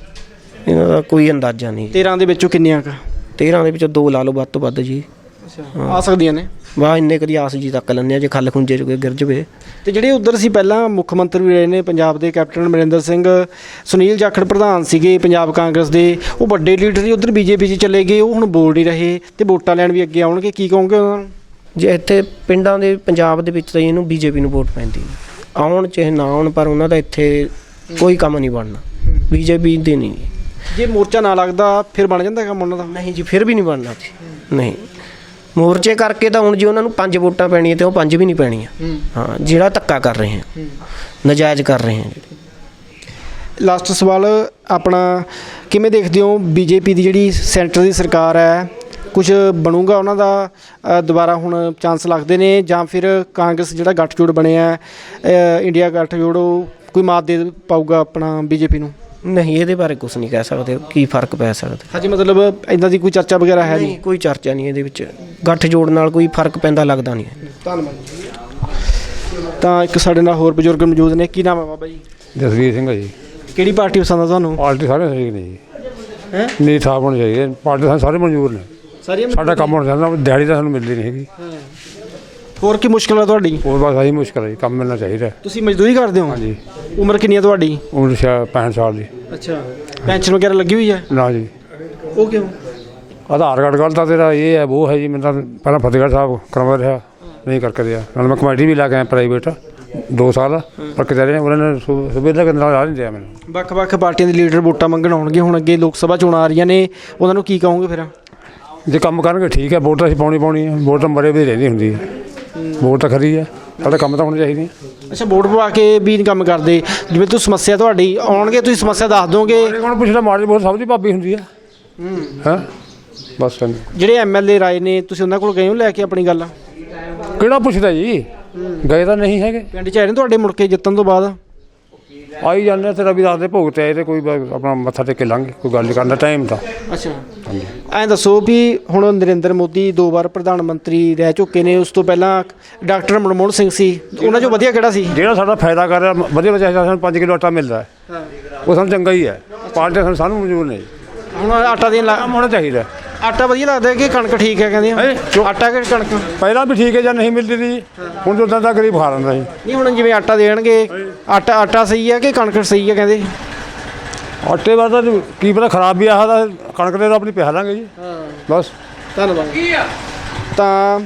ਇਹਨਾਂ ਦਾ ਕੋਈ ਅੰਦਾਜ਼ਾ ਨਹੀਂ। 13 ਦੇ ਵਿੱਚੋਂ ਕਿੰਨੀਆਂ ਕੁ? 13 ਦੇ ਵਿੱਚੋਂ ਦੋ ਲਾ ਲਓ ਵੱਧ ਤੋਂ ਵੱਧ ਜੀ। ਆ ਸਕਦੀਆਂ ਨੇ? ਵਾਹ ਇੰਨੇ ਕਦੀ ਆਸ ਜੀ ਤੱਕ ਆ ਜੇ ਖੱਲ ਖੁੰਝੇ ਚ ਕੋਈ ਗਿਰ ਜਵੇ। ਤੇ ਜਿਹੜੇ ਉਧਰ ਸੀ ਪਹਿਲਾਂ ਮੁੱਖ ਮੰਤਰੀ ਵੀ ਰਹੇ ਨੇ ਪੰਜਾਬ ਦੇ ਕੈਪਟਨ ਅਮਰਿੰਦਰ ਸਿੰਘ ਸੁਨੀਲ ਜਾਖੜ ਪ੍ਰਧਾਨ ਸੀਗੇ ਪੰਜਾਬ ਕਾਂਗਰਸ ਦੇ ਉਹ ਵੱਡੇ ਲੀਡਰ ਸੀ ਉਧਰ ਬੀਜੇਪੀ 'ਚ ਚਲੇ ਗਏ ਉਹ ਹੁਣ ਬੋਲ ਨਹੀਂ ਰਹੇ ਤੇ ਵੋਟਾਂ ਲੈਣ ਵੀ ਅੱਗੇ ਆਉਣਗੇ ਕੀ ਕਹੋਗੇ ਉਹਨਾਂ ਨੂੰ? ਜੇ ਇੱਥੇ ਪਿੰਡਾਂ ਦੇ ਪੰਜਾਬ ਦੇ ਵਿੱਚ ਤਾਂ ਇਹਨੂੰ ਬੀਜੇਪੀ ਨੂੰ ਵੋਟ ਪੈਂਦੀ। ਆਉਣ ਚਾਹੇ ਨਾ ਆਉਣ ਪਰ ਉਹਨਾਂ ਦਾ ਇੱਥੇ ਕੋਈ ਕੰਮ ਨਹੀਂ ਬਣਨਾ। ਬੀਜੇਪੀ ਦੇ ਨਹੀਂ। ਜੇ ਮੋਰਚਾ ਨਾ ਲੱਗਦਾ ਫਿਰ ਬਣ ਜਾਂਦਾ ਕੰਮ ਉਹਨਾਂ ਦਾ? ਨਹੀਂ ਜੀ ਫਿਰ ਵੀ ਨਹੀਂ ਬਣਨਾ। ਨਹੀਂ। ਮੋਰਚੇ ਕਰਕੇ ਤਾਂ ਹੁਣ ਜੀ ਉਹਨਾਂ ਨੂੰ ਪੰਜ ਵੋਟਾਂ ਪੈਣੀਆਂ ਤੇ ਉਹ ਪੰਜ ਵੀ ਨਹੀਂ ਪੈਣੀਆਂ। ਹਾਂ। ਜਿਹੜਾ ਧੱਕਾ ਕਰ ਰਹੇ ਹਨ ਨਜਾਇਜ਼ ਕਰ ਰਹੇ ਹਨ ਲਾਸਟ ਸਵਾਲ ਆਪਣਾ ਕਿਵੇਂ ਦੇਖਦੇ ਹੋ ਬੀਜੇਪੀ ਦੀ ਜਿਹੜੀ ਸੈਂਟਰ ਦੀ ਸਰਕਾਰ ਹੈ ਕੁਝ ਬਣੂਗਾ ਉਹਨਾਂ ਦਾ ਦੁਬਾਰਾ ਹੁਣ ਚਾਂਸ ਲੱਗਦੇ ਨੇ ਜਾਂ ਫਿਰ ਕਾਂਗਰਸ ਜਿਹੜਾ ਗੱਠਜੋੜ ਬਣਿਆ ਇੰਡੀਆ ਗੱਠਜੋੜ ਉਹ ਕੋਈ ਮਾਤ ਦੇ ਪਾਊਗਾ ਆਪਣਾ ਬੀਜੇਪੀ ਨੂੰ? ਨਹੀਂ ਇਹਦੇ ਬਾਰੇ ਕੁਝ ਨਹੀਂ ਕਹਿ ਸਕਦੇ। ਕੀ ਫ਼ਰਕ ਪੈ ਸਕਦਾ? ਹਾਂਜੀ ਮਤਲਬ ਇਦਾਂ ਦੀ ਕੋਈ ਚਰਚਾ ਵਗੈਰਾ ਹੈ ਨਹੀਂ ਨਹੀਂ? ਕੋਈ ਚਰਚਾ ਨਹੀਂ ਇਹਦੇ ਵਿੱਚ। ਗੱਠ ਜੋੜ ਨਾਲ ਕੋਈ ਫ਼ਰਕ ਪੈਂਦਾ ਲੱਗਦਾ ਨਹੀਂ। ਤਾਂ ਇੱਕ ਸਾਡੇ ਨਾਲ ਹੋਰ ਬਜ਼ੁਰਗ ਮੌਜੂਦ ਨੇ। ਕੀ ਨਾਮ ਹੈ ਬਾਬਾ ਜੀ? ਜਸਵੀਰ ਸਿੰਘ ਜੀ। ਕਿਹੜੀ ਪਾਰਟੀ ਪਸੰਦ ਆ ਤੁਹਾਨੂੰ? ਪਾਰਟੀ ਸਾਰੇ ਠੀਕ ਨੇ ਜੀ। ਹੈ? ਨਹੀਂ ਸਾਫ਼ ਹੋਣੀ ਚਾਹੀਦੀ। ਪਾਰਟੀ ਸਾਨੂੰ ਸਾਰੇ ਮਨਜ਼ੂਰ ਨੇ। ਸਾਰੀਆਂ ਸਾਡਾ ਕੰਮ ਹੋਣਾ ਚਾਹੀਦਾ ਦਿਹਾੜੀ ਤਾਂ ਸਾਨੂੰ ਮਿਲਦੀ ਨਹੀਂ ਹੈਗੀ। ਹੋਰ ਕੀ ਮੁਸ਼ਕਲ ਆ ਤੁਹਾਡੀ? ਹੋਰ ਬਸ ਆਹੀ ਮੁਸ਼ਕਲ ਹੈ ਜੀ, ਕੰਮ ਮਿਲਣਾ ਚਾਹੀਦਾ ਤੁਸੀਂ ਮਜ਼ਦੂਰੀ ਕਰਦੇ ਹੋ? ਹਾਂਜੀ। ਉਮਰ ਕਿੰਨੀ ਹੈ ਤੁਹਾਡੀ? ਉਮਰ ਸ਼ਾਇਦ 65 ਸਾਲ ਦੀ। ਅੱਛਾ। ਪੈਨਸ਼ਨ ਵਗੈਰਾ ਲੱਗੀ ਹੋਈ ਹੈ? ਨਾ ਜੀ। ਉਹ ਕਿਉਂ? ਆਧਾਰ ਕਾਰਡ ਗੱਲ ਤਾਂ ਤੇਰਾ ਇਹ ਹੈ ਉਹ ਹੈ ਜੀ ਮੈਂ ਤਾਂ ਪਹਿਲਾਂ ਫਤਿਹਗੜ੍ਹ ਸਾਹਿਬ ਕਰਵਾ ਰਿਹਾ ਨਹੀਂ ਕਰਕੇ ਦਿਆ ਨਾਲ ਮੈਂ ਕਮੇਟੀ ਵੀ ਲਾ ਕੇ ਆਇਆ ਪ੍ਰਾਈਵੇਟ 2 ਸਾਲ। ਪਰ ਕਿਤੇ ਨੇ ਉਹਨਾਂ ਨੇ ਸੁ- ਕੇ ਨਾਲ ਆ ਨਹੀਂ ਦਿਆ ਮੈਨੂੰ। ਵੱਖ-ਵੱਖ ਪਾਰਟੀਆਂ ਦੇ ਲੀਡਰ ਵੋਟਾਂ ਮੰਗਣ ਆਉਣਗੇ ਹੁਣ ਅੱਗੇ ਲੋਕ ਸਭਾ ਚੋਣਾਂ ਆ ਰਹੀਆਂ ਨੇ ਉਹਨਾਂ ਨੂੰ ਕੀ ਕਹੋਗੇ ਫਿਰ? ਜੇ ਕੰਮ ਕਰਨਗੇ ਠੀਕ ਹੈ ਵੋਟ ਤਾਂ ਅਸੀਂ ਪਾਉਣੀ ਪਾਉਣੀ ਹੈ ਵੋਟ ਤਾਂ ਮਰੇ ਵੀ ਰਹਿੰਦੀ ਹੁੰਦੀ ਹੈ ਵੋਟ ਤਾਂ ਖਰੀ ਹੈ ਸਾਡਾ ਕੰਮ ਤਾਂ ਹੋਣੇ ਚਾਹੀਦੇ ਹੈ ਅੱਛਾ ਵੋਟ ਪਵਾ ਕੇ ਵੀ ਨਹੀਂ ਕੰਮ ਕਰਦੇ। ਜਿਵੇਂ ਤੁਸੀਂ ਸਮੱਸਿਆ ਤੁਹਾਡੀ ਆਉਣਗੇ ਤੁਸੀਂ ਸਮੱਸਿਆ ਦੱਸ ਦੋਗੇ। ਮਾਰੇ ਕੌਣ ਪੁੱਛਦਾ ਮਾਰੇ ਬਹੁਤ ਸਭ ਦੀ ਭਾਬੀ ਹੁੰਦੀ ਹੈ ਹਾਂ? ਬਸ ਇੰਨਾ। ਜਿਹੜੇ ਐਮਐਲਏ ਰਾਏ ਨੇ ਤੁਸੀਂ ਉਹਨਾਂ ਕੋਲ ਗਏ ਹੋ ਲੈ ਕੇ ਆਪਣੀ ਗੱਲ? ਕਿਹੜਾ ਪੁੱਛਦਾ ਜੀ? ਗਏ ਤਾਂ ਨਹੀਂ ਹੈਗੇ। ਪਿੰਡ 'ਚ ਆਏ ਨੇ ਤੁਹਾਡੇ ਮੁੜ ਕੇ ਜਿੱਤਣ ਤੋਂ ਬਾਅਦ? ਆਈ ਜਾਂਦੇ ਤੇ ਰਵੀ ਦਾਸ ਦੇ ਭੋਗ ਤੇ ਆਏ ਤੇ ਕੋਈ ਬ- ਆਪਣਾ ਮੱਥਾ ਟੇਕ ਕੇ ਲੰਘ ਕੋਈ ਗੱਲ ਨਹੀਂ ਕਰਨਾ ਟਾਈਮ ਤਾਂ। ਅੱਛਾ। ਐਂ ਦੱਸੋ ਵੀ ਹੁਣ ਨਰਿੰਦਰ ਮੋਦੀ ਦੋ ਵਾਰ ਪ੍ਰਧਾਨ ਮੰਤਰੀ ਰਹਿ ਚੁੱਕੇ ਨੇ ਉਸ ਤੋਂ ਪਹਿਲਾਂ ਡਾਕਟਰ ਮਨਮੋਹਨ ਸਿੰਘ ਸੀ ਉਹਨਾਂ 'ਚੋਂ ਵਧੀਆ ਕਿਹੜਾ ਸੀ? ਜਿਹੜਾ ਸਾਡਾ ਫਾਇਦਾ ਕਰ ਰਿਹਾ ਵਧੀਆ ਵਧੀਆ ਸਾਨੂੰ 5 ਕਿਲੋ ਆਟਾ ਮਿਲਦਾ ਹੈ। ਉਹ ਸਾਨੂੰ ਚੰਗਾ ਹੀ ਹੈ। ਪਾਰਟੀ ਸਾਨੂੰ ਸਾਨੂੰ ਮਨਜ਼ੂਰ ਨੇ ਹੁਣ ਆਟਾ ਦੇਣ ਲੱਗ ਕੰਮ ਹੋਣਾ ਚਾਹੀਦਾ ਆਟਾ ਵਧੀਆ ਲੱਗਦਾ ਕਿ ਕਣਕ ਠੀਕ ਹੈ ਕਹਿੰਦੇ ਹੈਂ? ਆਟਾ ਕਿ ਕਣਕ? ਪਹਿਲਾਂ ਵੀ ਠੀਕ ਹੈ ਜਾਂ ਨਹੀਂ ਮਿਲਦੀ ਸੀ ਹੁਣ ਤਾਂ ਉਦਾਂ ਗਰੀਬ ਖਾ ਲੈਂਦਾ ਨਹੀਂ ਹੁਣ ਜਿਵੇਂ ਆਟਾ ਦੇਣਗੇ ਆਟਾ ਆਟਾ ਸਹੀ ਹੈ ਕਿ ਕਣਕ ਸਹੀ ਹੈ ਕਹਿੰਦੇ? ਆਟੇ ਬਾਅਦ ਤਾਂ ਕੀ ਪਤਾ ਖਰਾਬ ਵੀ ਆਹ ਦਾ ਕਣਕ ਦੇ ਤਾਂ ਆਪਣੀ ਪਿਹਾ ਲਾਂਗੇ ਜੀ। ਬਸ। ਧੰਨਵਾਦ। ਤਾਂ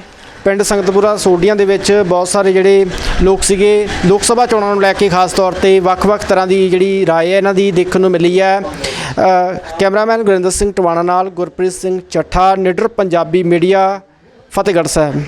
ਪਿੰਡ ਸੰਗਤਪੁਰਾ ਸੋਡੀਆਂ ਦੇ ਵਿੱਚ ਬਹੁਤ ਸਾਰੇ ਜਿਹੜੇ ਲੋਕ ਸੀਗੇ ਲੋਕ ਸਭਾ ਚੋਣਾਂ ਨੂੰ ਲੈ ਕੇ ਖਾਸ ਤੌਰ ਤੇ ਵੱਖ-ਵੱਖ ਤਰ੍ਹਾਂ ਦੀ ਜਿਹੜੀ ਰਾਏ ਹੈ ਇਹਨਾਂ ਦੀ ਦੇਖਣ ਨੂੰ ਮਿਲੀ ਹੈ। ਕੈਮਰਾਮੈਨ ਗੁਰਿੰਦਰ ਸਿੰਘ ਟਵਾਣਾ ਨਾਲ ਗੁਰਪ੍ਰੀਤ ਸਿੰਘ ਚੱਠਾ ਨਿਡਰ ਪੰਜਾਬੀ ਮੀਡੀਆ ਫਤਿਹਗੜ੍ਹ ਸਾਹਿਬ।